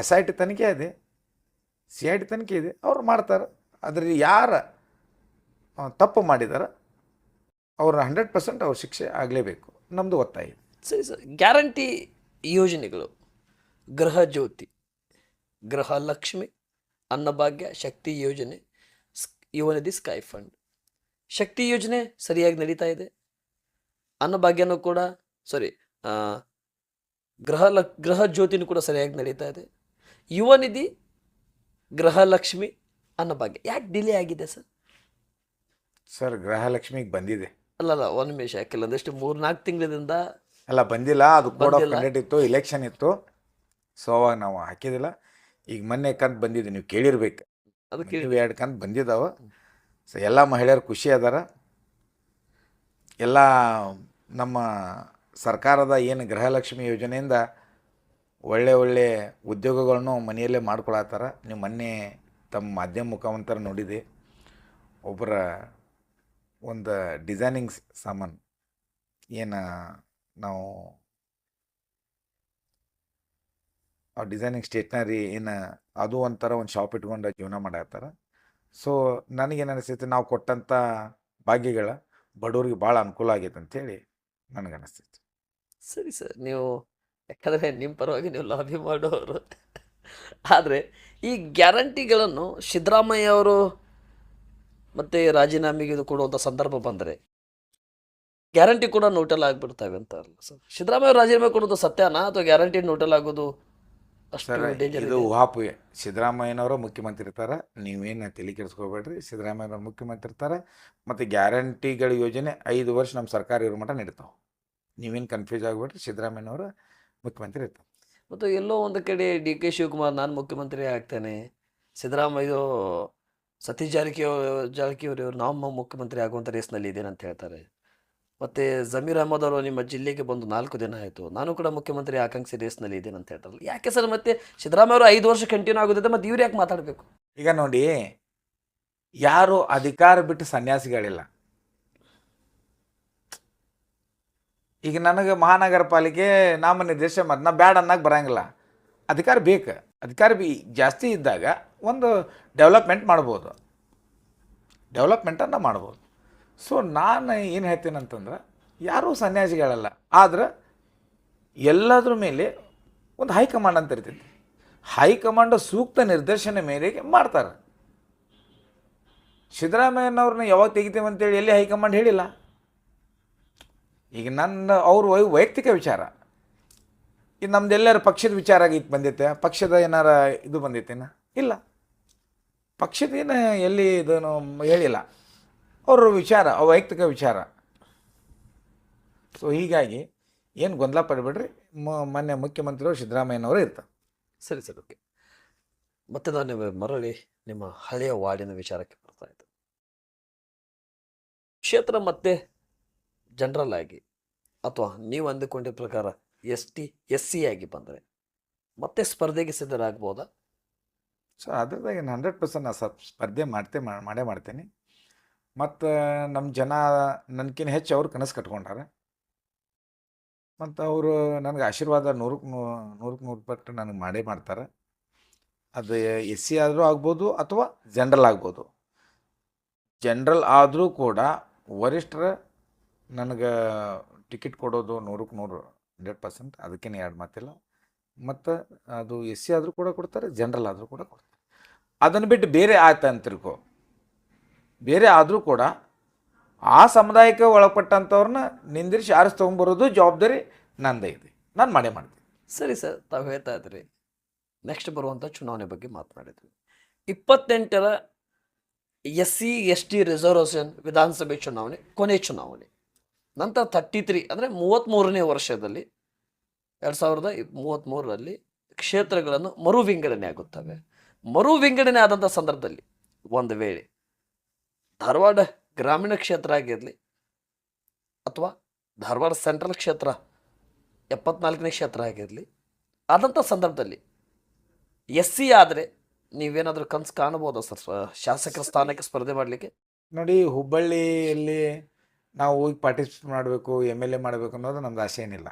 Speaker 2: ಎಸ್ ಐ ಟಿ ತನಿಖೆ ಇದೆ, ಸಿ ಐ ಟಿ ತನಿಖೆ ಇದೆ, ಅವ್ರು ಮಾಡ್ತಾರೆ. ಅದರಲ್ಲಿ ಯಾರು ತಪ್ಪು ಮಾಡಿದ್ದಾರೆ ಅವ್ರ ಹಂಡ್ರೆಡ್ ಪರ್ಸೆಂಟ್ ಅವ್ರ ಶಿಕ್ಷೆ ಆಗಲೇಬೇಕು. ನಮ್ಮದು ಒತ್ತಾಯ
Speaker 1: ಸರಿ, ಸರ್. ಗ್ಯಾರಂಟಿ ಯೋಜನೆಗಳು, ಗೃಹ ಜ್ಯೋತಿ ಗೃಹಲಕ್ಷ್ಮಿ ಅನ್ನಭಾಗ್ಯ ಶಕ್ತಿ ಯೋಜನೆ ಯುವನಿಧಿ ಸ್ಕೈ ಫಂಡ್. ಶಕ್ತಿ ಯೋಜನೆ ಸರಿಯಾಗಿ ನಡೀತಾ ಇದೆ. ಅನ್ನಭಾಗ್ಯನೂ ಕೂಡ ಸಾರಿ ಗೃಹ ಲಕ್ ಗ್ರಹ ಜ್ಯೋತಿನೂ ಕೂಡ ಸರಿಯಾಗಿ ನಡೀತಾ ಇದೆ. ಯುವ ನಿಧಿ ಅನ್ನೋ ಬಗ್ಗೆ ಯಾಕೆ ಡಿಲೇ ಆಗಿದೆ ಸರ್?
Speaker 2: ಸರ್ ಗ್ರಹಲಕ್ಷ್ಮಿಗೆ ಬಂದಿದೆ.
Speaker 1: ಅಲ್ಲ ಒಂದು ನಿಮಿಷ ಯಾಕಿಲ್ಲ ಒಂದಷ್ಟು ಮೂರು ನಾಲ್ಕು ತಿಂಗಳಿಂದ
Speaker 2: ಅಲ್ಲ ಬಂದಿಲ್ಲ ಅದು ಕೂಡ ಆಫ್
Speaker 1: ಬಂದಿಲ್ಲ.
Speaker 2: ಕಂಡಕ್ಟ್ ಇತ್ತು ಇಲೆಕ್ಷನ್ ಇತ್ತು. ಸೊ ಅವಾಗ ನಾವು ಹಾಕಿದಿಲ್ಲ. ಈಗ ಮೊನ್ನೆ ಕಂತ ಬಂದಿದೆ ನೀವು ಕೇಳಿರ್ಬೇಕು.
Speaker 1: ಅದಕ್ಕೆ
Speaker 2: ನೀವು ಎರಡು ಕಂತ ಬಂದಿದ್ದಾವ. ಸೊ ಎಲ್ಲ ಮಹಿಳೆಯರು ಖುಷಿ ಅದಾರ. ಎಲ್ಲ ನಮ್ಮ ಸರ್ಕಾರದ ಏನು ಗೃಹಲಕ್ಷ್ಮಿ ಯೋಜನೆಯಿಂದ ಒಳ್ಳೆ ಒಳ್ಳೆ ಉದ್ಯೋಗಗಳನ್ನು ಮನೆಯಲ್ಲೇ ಮಾಡ್ಕೊಳತ್ತಾರ. ನೀವು ಮೊನ್ನೆ ತಮ್ಮ ಮಾಧ್ಯಮ ಮುಖಾಂತರ ನೋಡಿದೆ ಒಬ್ಬರ ಒಂದು ಡಿಸೈನಿಂಗ್ ಸಾಮಾನು ಏನು ನಾವು ಆ ಡಿಸೈನಿಂಗ್ ಸ್ಟೇಟ್ನರಿ ಏನು ಅದು ಒಂಥರ ಒಂದು ಶಾಪ್ ಇಟ್ಕೊಂಡು ಜೀವನ ಮಾಡತ್ತಾರ. ಸೊ ನನಗೇನು ಅನಿಸ್ತೈತೆ ನಾವು ಕೊಟ್ಟಂಥ ಭಾಗ್ಯಗಳ ಬಡವ್ರಿಗೆ ಭಾಳ ಅನುಕೂಲ ಆಗೈತೆ ಅಂಥೇಳಿ ನನಗೆ ಅನಿಸ್ತೈತೆ
Speaker 1: ಸರಿ ಸರ್ ನೀವು ಯಾಕಂದರೆ ನಿಮ್ಮ ಪರವಾಗಿ ನೀವು ಲಾಬಿ ಮಾಡೋರು. ಆದರೆ ಈ ಗ್ಯಾರಂಟಿಗಳನ್ನು ಸಿದ್ದರಾಮಯ್ಯ ಅವರು ಮತ್ತೆ ರಾಜೀನಾಮೆಗೆ ಇದು ಕೊಡುವಂಥ ಸಂದರ್ಭ ಬಂದರೆ ಗ್ಯಾರಂಟಿ ಕೂಡ ನೋಟಲ್ ಆಗಿಬಿಡ್ತವೆ ಅಂತ ಅಲ್ಲ ಸರ್. ಸಿದ್ದರಾಮಯ್ಯ ರಾಜೀನಾಮೆ ಕೊಡೋದು ಸತ್ಯನಾ ಅಥವಾ ಗ್ಯಾರಂಟಿ ನೋಟಲ್ ಆಗೋದು
Speaker 2: ಇದು ವಾಪು ಸಿದ್ದರಾಮಯ್ಯನವರು ಮುಖ್ಯಮಂತ್ರಿ ಇರ್ತಾರೆ. ನೀವೇನು ತಲೆ ಕೆಡಿಸ್ಕೋಬೇಡ್ರಿ ಸಿದ್ದರಾಮಯ್ಯನವರು ಮುಖ್ಯಮಂತ್ರಿ ಇರ್ತಾರೆ. ಮತ್ತು ಗ್ಯಾರಂಟಿಗಳ ಯೋಜನೆ ಐದು ವರ್ಷ ನಮ್ಮ ಸರ್ಕಾರ ಇರೋ ಮಟ್ಟ ನಡೀತಾವೆ. ನೀವೇನು ಕನ್ಫ್ಯೂಸ್ ಆಗಿಬಿಟ್ರೆ ಸಿದ್ದರಾಮಯ್ಯನವರು ಮುಖ್ಯಮಂತ್ರಿ ಇರ್ತಾರೆ.
Speaker 1: ಮತ್ತು ಎಲ್ಲೋ ಒಂದು ಕಡೆ ಡಿ ಕೆ ಶಿವಕುಮಾರ್ ನಾನು ಮುಖ್ಯಮಂತ್ರಿ ಆಗ್ತೇನೆ ಸಿದ್ದರಾಮಯ್ಯ ಸತೀಶ್ ಜಾರಕಿಹೊಳಿ ಜಾರಕಿಹೊಳಿ ಅವರು ನಾವು ಮುಖ್ಯಮಂತ್ರಿ ಆಗುವಂಥ ರೇಸ್ನಲ್ಲಿ ಇದ್ದೇನೆ ಅಂತ ಹೇಳ್ತಾರೆ. ಮತ್ತು ಜಮೀರ್ ಅಹಮದ್ ಅವರು ನಿಮ್ಮ ಜಿಲ್ಲೆಗೆ ಬಂದು ನಾಲ್ಕು ದಿನ ಆಯಿತು ನಾನು ಕೂಡ ಮುಖ್ಯಮಂತ್ರಿ ಆಕಾಂಕ್ಷಿ ರೇಸ್ನಲ್ಲಿ ಇದ್ದೇನೆ ಅಂತ ಹೇಳ್ತಾರಲ್ಲ ಯಾಕೆ ಸರ್ ಮತ್ತೆ ಸಿದ್ದರಾಮಯ್ಯ ಅವರು ಐದು ವರ್ಷ ಕಂಟಿನ್ಯೂ ಆಗುತ್ತೆ ಮತ್ತು ಇವ್ರು ಯಾಕೆ ಮಾತಾಡಬೇಕು?
Speaker 2: ಈಗ ನೋಡಿ ಯಾರು ಅಧಿಕಾರ ಬಿಟ್ಟು ಸನ್ಯಾಸಿಗಳಿಲ್ಲ ಈಗ ನನಗೆ ಮಹಾನಗರ ಪಾಲಿಕೆ ನಾಮನಿರ್ದೇಶ ಮಾಡಿ ನಾ ಬ್ಯಾಡ್ ಅನ್ನಕ್ಕೆ ಬರಂಗಿಲ್ಲ. ಅಧಿಕಾರ ಬೇಕು. ಅಧಿಕಾರ ಬಿ ಜಾಸ್ತಿ ಇದ್ದಾಗ ಒಂದು ಡೆವಲಪ್ಮೆಂಟ್ ಮಾಡ್ಬೋದು. ಡೆವಲಪ್ಮೆಂಟನ್ನು ಮಾಡ್ಬೋದು. ಸೊ ನಾನು ಏನು ಹೇಳ್ತೀನಿ ಅಂತಂದ್ರೆ ಯಾರೂ ಸನ್ಯಾಸಿಗಳಲ್ಲ. ಆದ್ರೆ ಎಲ್ಲದ್ರ ಮೇಲೆ ಒಂದು ಹೈಕಮಾಂಡ್ ಅಂತ ಇರ್ತೈತಿ. ಹೈಕಮಾಂಡ್ ಸೂಕ್ತ ನಿರ್ದೇಶನ ಮೇರೆಗೆ ಮಾಡ್ತಾರೆ. ಸಿದ್ದರಾಮಯ್ಯನವ್ರನ್ನ ಯಾವಾಗ ತೆಗಿತೀವಿ ಅಂತೇಳಿ ಎಲ್ಲಿ ಹೈಕಮಾಂಡ್ ಹೇಳಿಲ್ಲ. ಈಗ ನನ್ನ, ಅವ್ರ ವೈಯಕ್ತಿಕ ವಿಚಾರ. ಇದು ನಮ್ದು ಎಲ್ಲರ ಪಕ್ಷದ ವಿಚಾರ ಆಗಿತ್ತು ಬಂದೈತೆ ಪಕ್ಷದ ಏನಾರ ಇದು ಬಂದೈತೇನ ಇಲ್ಲ. ಪಕ್ಷದ ಏನು ಎಲ್ಲಿ ಇದನ್ನು ಹೇಳಿಲ್ಲ. ಅವ್ರ ವಿಚಾರ, ಅವ್ರ ವೈಯಕ್ತಿಕ ವಿಚಾರ. ಸೊ ಹೀಗಾಗಿ ಏನು ಗೊಂದಲ ಪಡಬೇಡ್ರಿ. ಮ- ಮೊನ್ನೆ ಮುಖ್ಯಮಂತ್ರಿಗಳು ಸಿದ್ದರಾಮಯ್ಯನವರು ಇರ್ತಾರೆ.
Speaker 1: ಸರಿ ಸರ್, ಓಕೆ. ಮತ್ತೆ ನಾನು ಮರಳಿ ನಿಮ್ಮ ಹಳೆಯ ವಾರ್ಡಿನ ವಿಚಾರಕ್ಕೆ ಬರ್ತಾ ಇದ್ದೆ. ಕ್ಷೇತ್ರ ಮತ್ತೆ ಜನರಲ್ ಆಗಿ ಅಥವಾ ನೀವು ಅಂದುಕೊಂಡಿದ್ದ ಪ್ರಕಾರ ಎಸ್ ಟಿ, ಎಸ್ ಸಿ ಆಗಿ ಬಂದರೆ ಮತ್ತೆ ಸ್ಪರ್ಧೆಗೆ ಸಿದ್ಧರಾಗ್ಬೋದಾ?
Speaker 2: ಸೊ ಅದ್ರದಾಗ ಹಂಡ್ರೆಡ್ ಪರ್ಸೆಂಟ್ ನಾನು ಸ್ವಲ್ಪ ಸ್ಪರ್ಧೆ ಮಾಡ್ತೇ ಮಾಡೇ ಮಾಡ್ತೇನೆ. ಮತ್ತು ನಮ್ಮ ಜನ ನನಗಿನ್ನ ಹೆಚ್ಚು ಅವ್ರು ಕನಸು ಕಟ್ಕೊಂಡಾರೆ. ಮತ್ತು ಅವರು ನನಗೆ ಆಶೀರ್ವಾದ ನೂರಕ್ಕೆ ನೂ ನೂರಕ್ಕೆ ನೂರು ಪಟ್ಟು ನನಗೆ ಮಾಡೇ ಮಾಡ್ತಾರೆ. ಅದು ಎಸ್ ಸಿ ಆದರೂ ಆಗ್ಬೋದು ಅಥವಾ ಜನ್ರಲ್ ಆಗ್ಬೋದು. ಜನರಲ್ ಆದರೂ ಕೂಡ ವರಿಷ್ಠರ ನನಗೆ ಟಿಕೆಟ್ ಕೊಡೋದು ನೂರಕ್ಕೆ ನೂರು, ಹಂಡ್ರೆಡ್ ಪರ್ಸೆಂಟ್ ಅದಕ್ಕೇನು ಎರಡು ಮಾತಿಲ್ಲ. ಮತ್ತು ಅದು ಎಸ್ ಸಿ ಆದರೂ ಕೂಡ ಕೊಡ್ತಾರೆ, ಜನರಲ್ ಆದರೂ ಕೂಡ ಕೊಡ್ತಾರೆ. ಅದನ್ನು ಬಿಟ್ಟು ಬೇರೆ ಆಯ್ತು ಅಂತ ತಿಳ್ಕೊ. ಬೇರೆ ಆದರೂ ಕೂಡ ಆ ಸಮುದಾಯಕ್ಕೆ ಒಳಪಟ್ಟಂಥವ್ರನ್ನ ನಿಂದಿರಿಸಿ ಆರಿಸಿ ತೊಗೊಂಬರೋದು ಜವಾಬ್ದಾರಿ ನಂದೇ ಇದೆ. ನಾನು ಮಾಡೇ ಮಾಡ್ತೀನಿ.
Speaker 1: ಸರಿ ಸರ್, ತಾವು ಹೇಳ್ತಾ ಇದ್ರಿ. ನೆಕ್ಸ್ಟ್ ಬರುವಂಥ ಚುನಾವಣೆ ಬಗ್ಗೆ ಮಾತನಾಡಿದ್ವಿ. ಇಪ್ಪತ್ತೆಂಟರ S C, S T reservation ವಿಧಾನಸಭೆ ಚುನಾವಣೆ, ಕೊನೆ ಚುನಾವಣೆ. ನಂತರ ತರ್ಟಿ ತ್ರೀ ಅಂದರೆ ಮೂವತ್ತ್ಮೂರನೇ ವರ್ಷದಲ್ಲಿ ಎರಡು ಸಾವಿರದ ಮೂವತ್ತ್ಮೂರರಲ್ಲಿ ಕ್ಷೇತ್ರಗಳನ್ನು ಮರು ವಿಂಗಡಣೆ ಆಗುತ್ತವೆ. ಮರು ವಿಂಗಡಣೆ ಆದಂಥ ಸಂದರ್ಭದಲ್ಲಿ ಒಂದು ವೇಳೆ ಧಾರವಾಡ ಗ್ರಾಮೀಣ ಕ್ಷೇತ್ರ ಆಗಿರಲಿ ಅಥವಾ ಧಾರವಾಡ ಸೆಂಟ್ರಲ್ ಕ್ಷೇತ್ರ ಎಪ್ಪತ್ನಾಲ್ಕನೇ ಕ್ಷೇತ್ರ ಆಗಿರಲಿ ಆದಂಥ ಸಂದರ್ಭದಲ್ಲಿ ಎಸ್ ಸಿ ಆದರೆ ನೀವೇನಾದರೂ ಕನಸು ಕಾಣಬಹುದಾ ಸರ್? ಶಾಸಕರ ಸ್ಥಾನಕ್ಕೆ ಸ್ಪರ್ಧೆ ಮಾಡಲಿಕ್ಕೆ?
Speaker 2: ನೋಡಿ, ಹುಬ್ಬಳ್ಳಿಯಲ್ಲಿ ನಾವು ಹೋಗಿ ಪಾರ್ಟಿಸಿಪೇಟ್ ಮಾಡಬೇಕು ಎಂ ಎಲ್ ಎ ಮಾಡಬೇಕು ಅನ್ನೋದು ನಮ್ದು ಆಸೆ ಏನಿಲ್ಲ.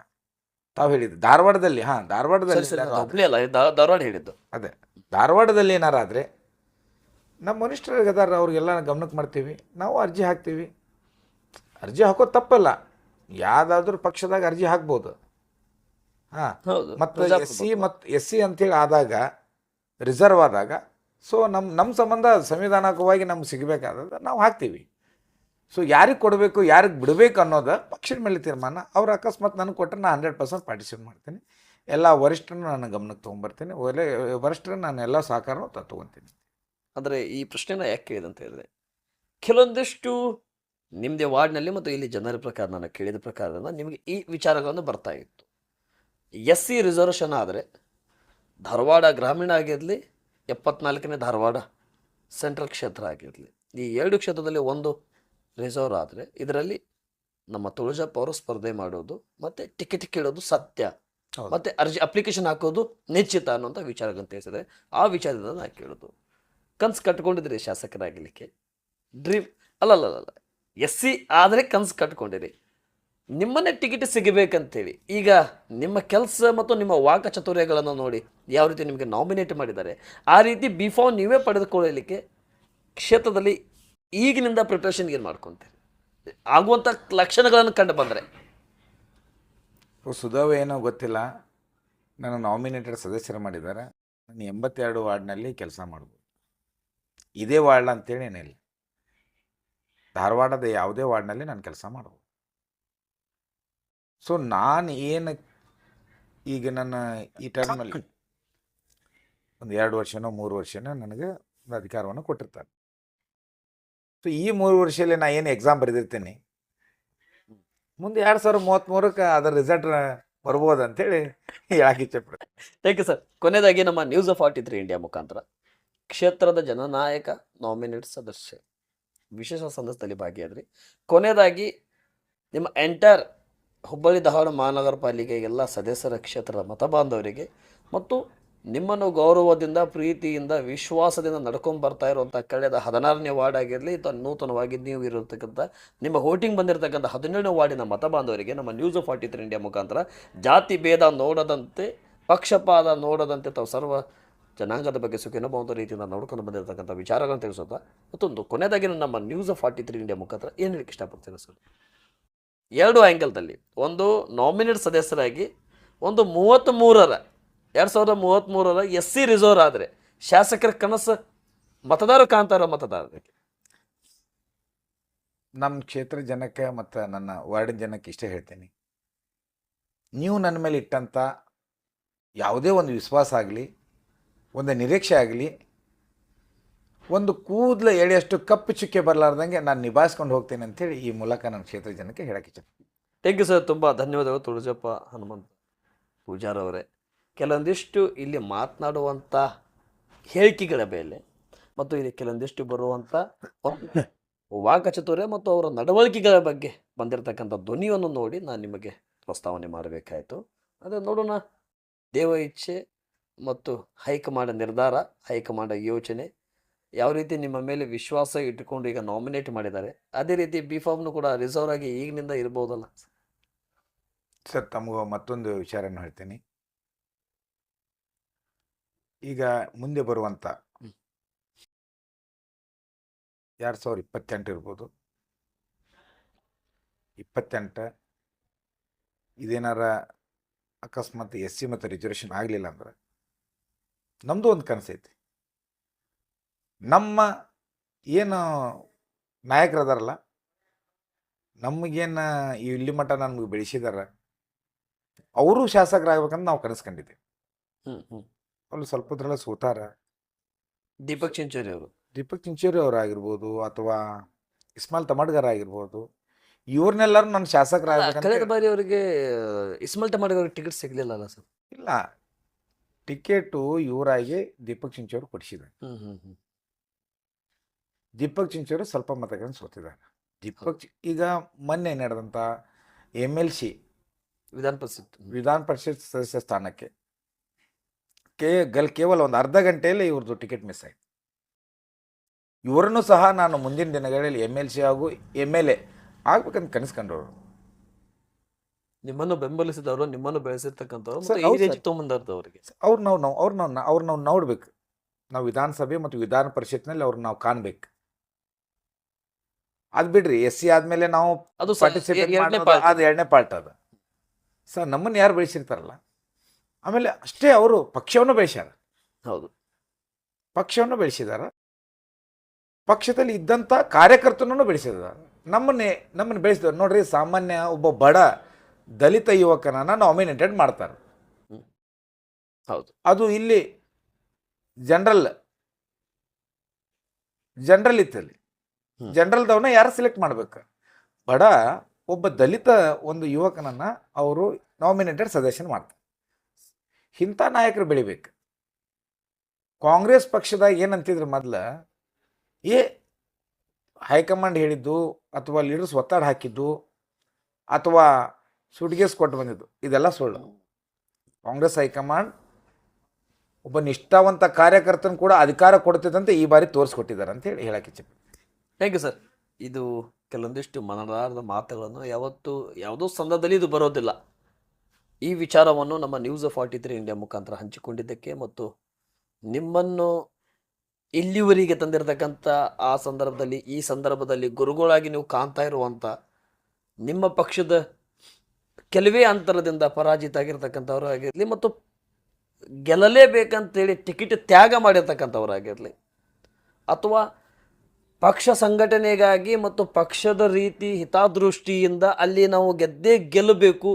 Speaker 2: ತಾವು ಹೇಳಿದ್ದು ಧಾರವಾಡದಲ್ಲಿ ಹಾಂ ಧಾರವಾಡದಲ್ಲಿ
Speaker 1: ಅಲ್ಲ ಧಾರವಾಡ ಹೇಳಿದ್ದು.
Speaker 2: ಅದೇ ಧಾರವಾಡದಲ್ಲಿ ಏನಾರು ಆದರೆ ನಮ್ಮ ಮನುಷ್ಯರಿಗದಾರ ಅವ್ರಿಗೆಲ್ಲ ಗಮನಕ್ಕೆ ಮಾಡ್ತೀವಿ ನಾವು ಅರ್ಜಿ ಹಾಕ್ತೀವಿ. ಅರ್ಜಿ ಹಾಕೋ ತಪ್ಪಲ್ಲ ಯಾವುದಾದ್ರೂ ಪಕ್ಷದಾಗ ಅರ್ಜಿ ಹಾಕ್ಬೋದು. ಹಾಂ ಮತ್ತು ಎಸ್. ಸಿ ಮತ್ತು ಎಸ್ ಸಿ ಅಂತೇಳಿ ಆದಾಗ ರಿಸರ್ವ್ ಆದಾಗ ಸೊ ನಮ್ಮ ನಮ್ಮ ಸಂಬಂಧ ಸಂವಿಧಾನಕವಾಗಿ ನಮ್ಗೆ ಸಿಗಬೇಕಾದ ನಾವು ಹಾಕ್ತೀವಿ. ಸೊ ಯಾರಿಗೆ ಕೊಡಬೇಕು, ಯಾರಿಗೆ ಬಿಡಬೇಕು ಅನ್ನೋದು ಪಕ್ಷದ ಮೇಲೆ ತೀರ್ಮಾನ. ಅವ್ರು ಅಕಸ್ಮಾತ್ ನನಗೆ ಕೊಟ್ಟರೆ ನಾನು ಹಂಡ್ರೆಡ್ ಪರ್ಸೆಂಟ್ ಪಾರ್ಟಿಸಿಪೇಟ್ ಮಾಡ್ತೀನಿ. ಎಲ್ಲ ವರಿಷ್ಠರನ್ನು ನಾನು ಗಮನಕ್ಕೆ ತೊಗೊಂಬರ್ತೀನಿ. ಒಳ್ಳೆ ವರಿಷ್ಠರ ನಾನು ಎಲ್ಲ ಸಹಕಾರನೂ ತಗೊತೀನಿ.
Speaker 1: ಆದರೆ ಅಂದರೆ ಈ ಪ್ರಶ್ನೆನ ಯಾಕೆ ಕೇಳಿದೆ ಅಂತ ಹೇಳಿದ್ರೆ, ಕೆಲವೊಂದಿಷ್ಟು ನಿಮ್ಮದೇ ವಾರ್ಡ್ನಲ್ಲಿ ಮತ್ತು ಇಲ್ಲಿ ಜನರ ಪ್ರಕಾರ, ನಾನು ಕೇಳಿದ ಪ್ರಕಾರದಿಂದ ನಿಮಗೆ ಈ ವಿಚಾರಗಳನ್ನು ಬರ್ತಾ ಇತ್ತು. ಎಸ್ ಸಿ ರಿಸರ್ವೇಷನ್ ಆದರೆ ಧಾರವಾಡ ಗ್ರಾಮೀಣ ಆಗಿರಲಿ, ಎಪ್ಪತ್ನಾಲ್ಕನೇ ಧಾರವಾಡ ಸೆಂಟ್ರಲ್ ಕ್ಷೇತ್ರ ಆಗಿರಲಿ, ಈ ಎರಡು ಕ್ಷೇತ್ರದಲ್ಲಿ ಒಂದು ರಿಸರ್ವ್ ಆದರೆ ಇದರಲ್ಲಿ ನಮ್ಮ ತುಳಜಪ್ಪ ಅವರು ಸ್ಪರ್ಧೆ ಮಾಡೋದು ಮತ್ತೆ ಟಿಕೆಟ್ ಕೇಳೋದು ಸತ್ಯ. ಮತ್ತೆ ಅರ್ಜಿ ಅಪ್ಲಿಕೇಶನ್ ಹಾಕೋದು ನಿಶ್ಚಿತ ಅನ್ನುವಂಥ ವಿಚಾರಗಳನ್ನು ತಿಳಿಸಿದೆ ಆ ವಿಚಾರದಿಂದ ನಾನು ಕೇಳೋದು. ಕನ್ಸು ಕಟ್ಕೊಂಡಿದ್ರಿ ಶಾಸಕರಾಗಲಿಕ್ಕೆ. ಡ್ರೀಮ್ ಅಲ್ಲಲ್ಲ ಎಸ್ ಸಿ ಆದರೆ ಕನ್ಸು ಕಟ್ಕೊಂಡಿರಿ. ನಿಮ್ಮನ್ನೇ ಟಿಕೆಟ್ ಸಿಗಬೇಕಂತೇಳಿ. ಈಗ ನಿಮ್ಮ ಕೆಲಸ ಮತ್ತು ನಿಮ್ಮ ವಾಕ ಚತುರ್ಯಗಳನ್ನು ನೋಡಿ ಯಾವ ರೀತಿ ನಿಮಗೆ ನಾಮಿನೇಟ್ ಮಾಡಿದ್ದಾರೆ. ಆ ರೀತಿ ಬಿಫಾಮ್ ನೀವೇ ಪಡೆದುಕೊಳ್ಳಲಿಕ್ಕೆ ಕ್ಷೇತ್ರದಲ್ಲಿ ಈಗಿನಿಂದ ಪ್ರಿಪ್ರೇಷನ್ ಏನು ಮಾಡ್ಕೊತೀರಿ? ಆಗುವಂಥ ಲಕ್ಷಣಗಳನ್ನು ಕಂಡು ಬಂದರೆ.
Speaker 2: ಸುಧಾವ್ ಏನೋ ಗೊತ್ತಿಲ್ಲ. ನಾನು ನಾಮಿನೇಟೆಡ್ ಸದಸ್ಯರು ಮಾಡಿದ್ದಾರೆ. ನಾನು ಎಂಬತ್ತೆರಡು ವಾರ್ಡ್ನಲ್ಲಿ ಕೆಲಸ ಮಾಡ್ಬೋದು. ಇದೇ ವಾರ್ಡ್ ಅಂತೇಳಿ ಏನಿಲ್ಲ. ಧಾರವಾಡದ ಯಾವುದೇ ವಾರ್ಡ್ನಲ್ಲಿ ನಾನು ಕೆಲಸ ಮಾಡ್ಬೋದು. ಸೊ ನಾನು ಏನು ಈಗ ನನ್ನ ಈ ಟರ್ಮಲ್ಲಿ ಒಂದು ಎರಡು ವರ್ಷನೋ ಮೂರು ವರ್ಷನೋ ನನಗೆ ಒಂದು ಅಧಿಕಾರವನ್ನು ಕೊಟ್ಟಿರ್ತಾರೆ. ಸೊ ಈ ಮೂರು ವರ್ಷದಲ್ಲಿ ನಾನು ಏನು ಎಕ್ಸಾಮ್ ಬರೆದಿರ್ತೀನಿ? ಮುಂದೆ ಎರಡು ಸಾವಿರದ ಮೂವತ್ತ್ಮೂರಕ್ಕೆ ಅದರ ರಿಸಲ್ಟ್ ಬರ್ಬೋದು ಅಂತೇಳಿ ಹೇಳಕ್ಕೆ ಇಚ್ಛೆಪಡ್ತೀನಿ
Speaker 1: ಥ್ಯಾಂಕ್ ಯು ಸರ್ ಕೊನೆಯದಾಗಿ ನಮ್ಮ news of forty three India ಮುಖಾಂತರ. ಕ್ಷೇತ್ರದ ಜನನಾಯಕ ನಾಮಿನೇಟ್ ಸದಸ್ಯ. ವಿಶೇಷ ಸಂದರ್ಭದಲ್ಲಿ ಭಾಗಿಯಾದ್ರಿ. ಕೊನೆಯದಾಗಿ ನಿಮ್ಮ ಎಂಟೈರ್ ಹುಬ್ಬಳ್ಳಿ ಧಾರವಾಡ ಮಹಾನಗರ ಪಾಲಿಕೆ ಎಲ್ಲ ಸದಸ್ಯರ ಕ್ಷೇತ್ರದ ಮತ ಬಾಂಧವರಿಗೆ ಮತ್ತು ನಿಮ್ಮನ್ನು ಗೌರವದಿಂದ, ಪ್ರೀತಿಯಿಂದ, ವಿಶ್ವಾಸದಿಂದ ನಡ್ಕೊಂಡು ಬರ್ತಾ ಇರುವಂಥ ಕಳೆದ ಹದಿನಾರನೇ ವಾರ್ಡ್ ಆಗಿರಲಿ ಅಥವಾ ನೂತನವಾಗಿ ನೀವು ಇರತಕ್ಕಂಥ, ನಿಮ್ಮ ವೋಟಿಂಗ್ ಬಂದಿರತಕ್ಕಂಥ ಹದಿನೇಳನೇ ವಾರ್ಡಿನ ಮತ ಬಾಂಧವರಿಗೆ ನಮ್ಮ ನ್ಯೂಸ್ ಫಾರ್ಟಿ ತ್ರೀ ಇಂಡಿಯಾ ಮುಖಾಂತರ ಜಾತಿ ಭೇದ ನೋಡದಂತೆ, ಪಕ್ಷಪಾತ ನೋಡದಂತೆ ತಾವು ಸರ್ವ ಜನಾಂಗದ ಬಗ್ಗೆ ಸುಖಿನಬಹುದ ರೀತಿಯಿಂದ ನೋಡ್ಕೊಂಡು ಬಂದಿರತಕ್ಕಂಥ ವಿಚಾರಗಳನ್ನು ತಿಳಿಸುತ್ತಾ, ಮತ್ತೊಂದು ಕೊನೆಯದಾಗಿ ನಮ್ಮ ನ್ಯೂಸ್ ಫಾರ್ಟಿ ತ್ರೀ ಇಂಡಿಯಾ ಮುಖಾಂತರ ಏನು ಹೇಳಕ್ಕೆ ಇಷ್ಟಪಡ್ತೀನಿ ಸರ್? ಎರಡು ಆ್ಯಂಗಲ್ದಲ್ಲಿ ಒಂದು ನಾಮಿನೇಟ್ ಸದಸ್ಯರಾಗಿ, ಒಂದು ಮೂವತ್ತ್ಮೂರರ ಎರಡು ಸಾವಿರದ ಮೂವತ್ತ್ಮೂರರ ಎಸ್ ಸಿ ರಿಸರ್ವ್ ಆದರೆ ಶಾಸಕರ ಕನಸು ಮತದಾರ ಕಾಂತಾರ ಮತದಾರರಿಗೆ
Speaker 2: ನಮ್ಮ ಕ್ಷೇತ್ರ ಜನಕ್ಕೆ ಮತ್ತು ನನ್ನ ವಾರ್ಡಿನ ಜನಕ್ಕೆ ಇಷ್ಟೇ ಹೇಳ್ತೀನಿ. ನೀವು ನನ್ನ ಮೇಲೆ ಇಟ್ಟಂಥ ಯಾವುದೇ ಒಂದು ವಿಶ್ವಾಸ ಆಗಲಿ ಒಂದು ನಿರೀಕ್ಷೆ ಆಗಲಿ ಒಂದು ಕೂದಲ ಎಳೆಯಷ್ಟು ಕಪ್ಪು ಚುಕ್ಕೆ ಬರಲಾರ್ದಂಗೆ ನಾನು ನಿಭಾಯಿಸ್ಕೊಂಡು ಹೋಗ್ತೇನೆ ಅಂತೇಳಿ ಈ ಮೂಲಕ ನನ್ನ ಕ್ಷೇತ್ರ ಜನಕ್ಕೆ ಹೇಳಕ್ಕೆ ಇಚ್ಛೆ
Speaker 1: ಥ್ಯಾಂಕ್ ಯು ಸರ್ ತುಂಬ ಧನ್ಯವಾದಗಳು ತುಳಜಪ್ಪ ಹನುಮಂತ್ ಪೂಜಾರವರೇ ಕೆಲವೊಂದಿಷ್ಟು ಇಲ್ಲಿ ಮಾತನಾಡುವಂಥ ಹೇಳಿಕೆಗಳ ಮೇಲೆ ಮತ್ತು ಇಲ್ಲಿ ಕೆಲವೊಂದಿಷ್ಟು ಬರುವಂಥ ವಾಕಚತುರ್ಯ ಮತ್ತು ಅವರ ನಡವಳಿಕೆಗಳ ಬಗ್ಗೆ ಬಂದಿರತಕ್ಕಂಥ ಧ್ವನಿಯನ್ನು ನೋಡಿ ನಾನು ನಿಮಗೆ ಪ್ರಸ್ತಾವನೆ ಮಾಡಬೇಕಾಯಿತು. ಅದೇ ನೋಡೋಣ. ದೇವ ಇಚ್ಛೆ ಮತ್ತು ಹೈಕಮಾಂಡ್ ನಿರ್ಧಾರ, ಹೈಕಮಾಂಡ್ ಯೋಚನೆ ಯಾವ ರೀತಿ ನಿಮ್ಮ ಮೇಲೆ ವಿಶ್ವಾಸ ಇಟ್ಟುಕೊಂಡು ಈಗ ನಾಮಿನೇಟ್ ಮಾಡಿದ್ದಾರೆ, ಅದೇ ರೀತಿ ಬಿ ಫಾರ್ಮ್ನು ಕೂಡ ರಿಸರ್ವ್ ಆಗಿ ಈಗಿನಿಂದ ಇರ್ಬೋದಲ್ಲ.
Speaker 2: ಸರ್, ತಮಗೂ ಮತ್ತೊಂದು ವಿಚಾರನ ಹೇಳ್ತೀನಿ. ಈಗ ಮುಂದೆ ಬರುವಂಥ. ಎರಡು ಸಾವಿರದ ಇಪ್ಪತ್ತೆಂಟು ಇರ್ಬೋದು. ಇಪ್ಪತ್ತೆಂಟು. ಇದೇನಾರ ಅಕಸ್ಮಾತ್ ಎಸ್ ಸಿ ಮತ್ತು ರಿಸರ್ವೇಷನ್ ಆಗಲಿಲ್ಲ ಅಂದ್ರೆ ನಮ್ಮದು ಒಂದು ಕನಸೈತಿ ನಮ್ಮ ಏನು ನಾಯಕರದಾರಲ್ಲ ನಮಗೇನು ಇಲ್ಲಿ ಮಟ್ಟ ನಮ್ಗೆ ಬೆಳೆಸಿದಾರ ಅವರು ಶಾಸಕರಾಗಬೇಕಂತ ನಾವು ಕನಸ್ಕೊಂಡಿದ್ದೀವಿ ಅಲ್ಲಿ ಸ್ವಲ್ಪ ದಿನ ಸೋತಾರ.
Speaker 1: ದೀಪಕ್ ಚಿಂಚೋರಿ ಅವರು.
Speaker 2: ದೀಪಕ್ ಚಿಂಚೋರಿ ಅವರಾಗಿರ್ಬೋದು ಅಥವಾ ಇಸ್ಮಾಲ್ ತಮಡ್ಗರ್ ಆಗಿರ್ಬೋದು ಇವ್ರನ್ನೆಲ್ಲರೂ ನನ್ನ ಶಾಸಕರಾಗಬೇಕಂತ
Speaker 1: ಕಳೆದ ಬಾರಿ ಅವರಿಗೆ ಇಸ್ಮಾಲ್ ಅವ್ರಿಗೆ ಟಿಕೆಟ್ ಸಿಗ್ಲಿಲ್ಲ ಅಲ್ಲ ಸರ್?
Speaker 2: ಇಲ್ಲ. ಟಿಕೆಟು ಇವರಾಗಿ ದೀಪಕ್ ಚಿಂಚೋರು ಕೊಡಿಸಿದ್ದಾರೆ
Speaker 1: ಹ್ಮ್ ಹ್ಮ್ ಹ್ಮ್.
Speaker 2: ದೀಪಕ್ ಚಿಂಚೋರು ಸ್ವಲ್ಪ ಮತಗಳನ್ನು ಸೋತಿದ್ದಾರೆ ದೀಪಕ್ ಚಿ- ಈಗ ಮೊನ್ನೆ ನಡೆದಂಥ ಎಂ ಎಲ್ ಸಿ
Speaker 1: ವಿಧಾನ ಪರಿಷತ್.
Speaker 2: ವಿಧಾನ ಪರಿಷತ್ ಸದಸ್ಯ ಸ್ಥಾನಕ್ಕೆ ಕೇ ಗಲ್ ಕೇವಲ ಒಂದು ಅರ್ಧ ಗಂಟೆಯಲ್ಲಿ ಇವ್ರದ್ದು ಟಿಕೆಟ್ ಮಿಸ್ ಆಯಿತು. ಇವರನ್ನು ಸಹ ನಾನು ಮುಂದಿನ ದಿನಗಳಲ್ಲಿ ಎಂ ಎಲ್ ಸಿ ಹಾಗೂ ಎಂ ಎಲ್ ಎ ಆಗ್ಬೇಕಂತ ಕನಸ್ಕೊಂಡವರು.
Speaker 1: ನಿಮ್ಮನ್ನು ಬೆಂಬಲಿಸಿದವರು ನಿಮ್ಮನ್ನು ಬೆಳೆಸಿರ್ತಕ್ಕಂಥವ್ರು ಅವರಿಗೆ.
Speaker 2: ಅವ್ರು ನಾವು ನಾವು ಅವ್ರು ನಾವು ಅವ್ರು ನಾವು ನೋಡ್ಬೇಕು. ನಾವು ವಿಧಾನಸಭೆ ಮತ್ತು ವಿಧಾನ ಪರಿಷತ್ನಲ್ಲಿ ಅವ್ರನ್ನ ನಾವು ಕಾಣ್ಬೇಕು. ಅದು ಬಿಡ್ರಿ ಎಸ್ ಸಿ ಆದಮೇಲೆ ನಾವು ಪಾರ್ಟಿಸಿಪೇಟ್ ಅದು ಎರಡನೇ ಪಾರ್ಟ್ ಅದು. ಸರ್ ನಮ್ಮನ್ನು ಯಾರು ಬೆಳೆಸಿರ್ತಾರಲ್ಲ? ಆಮೇಲೆ ಅಷ್ಟೇ ಅವರು ಪಕ್ಷವನ್ನು ಬೆಳೆಸ್ಯಾರ.
Speaker 1: ಹೌದು.
Speaker 2: ಪಕ್ಷವನ್ನು ಬೆಳೆಸಿದಾರ. ಪಕ್ಷದಲ್ಲಿ ಇದ್ದಂಥ ಕಾರ್ಯಕರ್ತನನ್ನು ಬೆಳೆಸಿದಾರ. ನಮ್ಮನ್ನೇ ನಮ್ಮನ್ನು ಬೆಳೆಸಿದ್ದಾರೆ ನೋಡ್ರಿ ಸಾಮಾನ್ಯ ಒಬ್ಬ ಬಡ ದಲಿತ ಯುವಕನನ್ನ ನಾಮಿನೇಟೆಡ್ ಮಾಡ್ತಾರೆ.
Speaker 1: ಹೌದು.
Speaker 2: ಅದು ಇಲ್ಲಿ ಜನರಲ್ ಜನರಲ್ ಇತ್ತಲ್ಲಿ.
Speaker 1: ಜನರಲ್
Speaker 2: ಜನರಲ್ದವನ್ನ ಯಾರು ಸೆಲೆಕ್ಟ್ ಮಾಡ್ಬೇಕು? ಬಡ ಒಬ್ಬ ದಲಿತ ಒಂದು ಯುವಕನನ್ನ ಅವರು ನಾಮಿನೇಟೆಡ್ ಸಜೆಷನ್ ಮಾಡ್ತಾರೆ. ಇಂಥ ನಾಯಕರು ಬೆಳಿಬೇಕು. ಕಾಂಗ್ರೆಸ್ ಪಕ್ಷದಾಗ ಏನಂತಿದ್ರು ಮೊದಲು, ಏ, ಹೈಕಮಾಂಡ್ ಹೇಳಿದ್ದು ಅಥವಾ ಲೀಡರ್ಸ್ ಒತ್ತಡ ಹಾಕಿದ್ದು ಅಥವಾ ಸುಟ್ಗೇಸ್ ಕೊಟ್ಟು ಬಂದಿದ್ದು, ಇದೆಲ್ಲ ಸುಳ್ಳು. ಕಾಂಗ್ರೆಸ್ ಹೈಕಮಾಂಡ್ ಒಬ್ಬ ನಿಷ್ಠಾವಂತ ಕಾರ್ಯಕರ್ತನ ಕೂಡ ಅಧಿಕಾರ ಕೊಡ್ತಿದ್ದಂತೆ ಈ ಬಾರಿ ತೋರಿಸ್ಕೊಟ್ಟಿದ್ದಾರೆ ಅಂತ ಹೇಳಿ ಹೇಳಕ್ಕೆ ಇಚ್ಛೆ
Speaker 1: ಥ್ಯಾಂಕ್ ಯು ಸರ್ ಇದು ಕೆಲವೊಂದಿಷ್ಟು ಮನದಾರದ ಮಾತುಗಳನ್ನು ಯಾವತ್ತು ಯಾವುದೋ ಸಂದರ್ಭದಲ್ಲಿ ಇದು ಬರೋದಿಲ್ಲ. ಈ ವಿಚಾರವನ್ನು ನಮ್ಮ ನ್ಯೂಸ್ ಫಾರ್ಟಿ ತ್ರೀ ಇಂಡಿಯಾ ಮುಖಾಂತರ ಹಂಚಿಕೊಂಡಿದ್ದಕ್ಕೆ ಮತ್ತು ನಿಮ್ಮನ್ನು ಇಲ್ಲಿವರೆಗೆ ತಂದಿರತಕ್ಕಂಥ ಆ ಸಂದರ್ಭದಲ್ಲಿ, ಈ ಸಂದರ್ಭದಲ್ಲಿ ಗುರುಗಳಾಗಿ ನೀವು ಕಾಣ್ತಾ ಇರುವಂಥ ನಿಮ್ಮ ಪಕ್ಷದ ಕೆಲವೇ ಅಂತರದಿಂದ ಪರಾಜಿತ ಆಗಿರ್ತಕ್ಕಂಥವ್ರು ಆಗಿರಲಿ ಮತ್ತು ಗೆಲ್ಲಲೇಬೇಕಂತೇಳಿ ಟಿಕೆಟ್ ತ್ಯಾಗ ಮಾಡಿರ್ತಕ್ಕಂಥವರಾಗಿರಲಿ ಅಥವಾ ಪಕ್ಷ ಸಂಘಟನೆಗಾಗಿ ಮತ್ತು ಪಕ್ಷದ ರೀತಿ ಹಿತಾದೃಷ್ಟಿಯಿಂದ ಅಲ್ಲಿ ನಾವು ಗೆದ್ದೇ ಗೆಲ್ಲಬೇಕು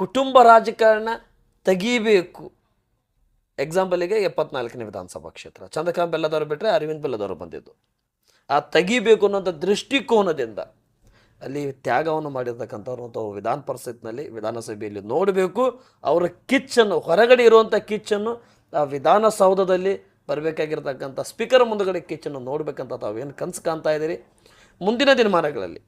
Speaker 1: ಕುಟುಂಬ ರಾಜಕಾರಣ ತೆಗೀಬೇಕು. ಎಕ್ಸಾಂಪಲಿಗೆ ಎಪ್ಪತ್ನಾಲ್ಕನೇ ವಿಧಾನಸಭಾ ಕ್ಷೇತ್ರ. ಚಂದ್ರಕಾಂತ್ ಬೆಲ್ಲದವರು ಬಿಟ್ಟರೆ ಅರವಿಂದ್ ಬೆಲ್ಲದವರು ಬಂದಿದ್ದು. ಆ ತೆಗಿಬೇಕು ಅನ್ನೋಂಥ ದೃಷ್ಟಿಕೋನದಿಂದ ಅಲ್ಲಿ ತ್ಯಾಗವನ್ನು ಮಾಡಿರ್ತಕ್ಕಂಥವ್ರು ತಾವು ವಿಧಾನ ಪರಿಷತ್ನಲ್ಲಿ ವಿಧಾನಸಭೆಯಲ್ಲಿ ನೋಡಬೇಕು. ಅವರ ಕಿಚ್ಚನ್ನು, ಹೊರಗಡೆ ಇರುವಂಥ ಕಿಚ್ಚನ್ನು ಆ ವಿಧಾನಸೌಧದಲ್ಲಿ ಬರಬೇಕಾಗಿರ್ತಕ್ಕಂಥ ಸ್ಪೀಕರ್ ಮುಂದುಗಡೆ ಕಿಚ್ಚನ್ನು ನೋಡಬೇಕಂತ ತಾವೇನು ಕನಸು ಕಾಣ್ತಾ ಇದ್ದೀರಿ? ಮುಂದಿನ ದಿನಮಾನಗಳಲ್ಲಿ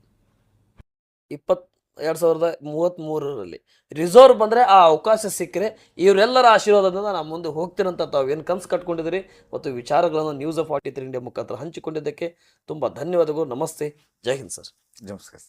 Speaker 1: ಇಪ್ಪತ್ ಎರಡು ಸಾವಿರದ ಮೂವತ್ತ್ಮೂರರಲ್ಲಿ ರಿಸರ್ವ್ ಬಂದರೆ ಆ ಅವಕಾಶ ಸಿಕ್ಕರೆ ಇವರೆಲ್ಲರ ಆಶೀರ್ವಾದದಿಂದ ನಾನು ಮುಂದೆ ಹೋಗ್ತೀನಂತ ತಾವು ಏನು ಕನಸು ಕಟ್ಕೊಂಡಿದ್ದೀರಿ? ಮತ್ತು ವಿಚಾರಗಳನ್ನು news of forty three India ಮುಖಾಂತರ ಹಂಚಿಕೊಂಡಿದ್ದಕ್ಕೆ ತುಂಬ ಧನ್ಯವಾದಗಳು. ನಮಸ್ತೆ. ಜೈ ಹಿಂದ್ ಸರ್.
Speaker 2: ನಮಸ್ಕಾರ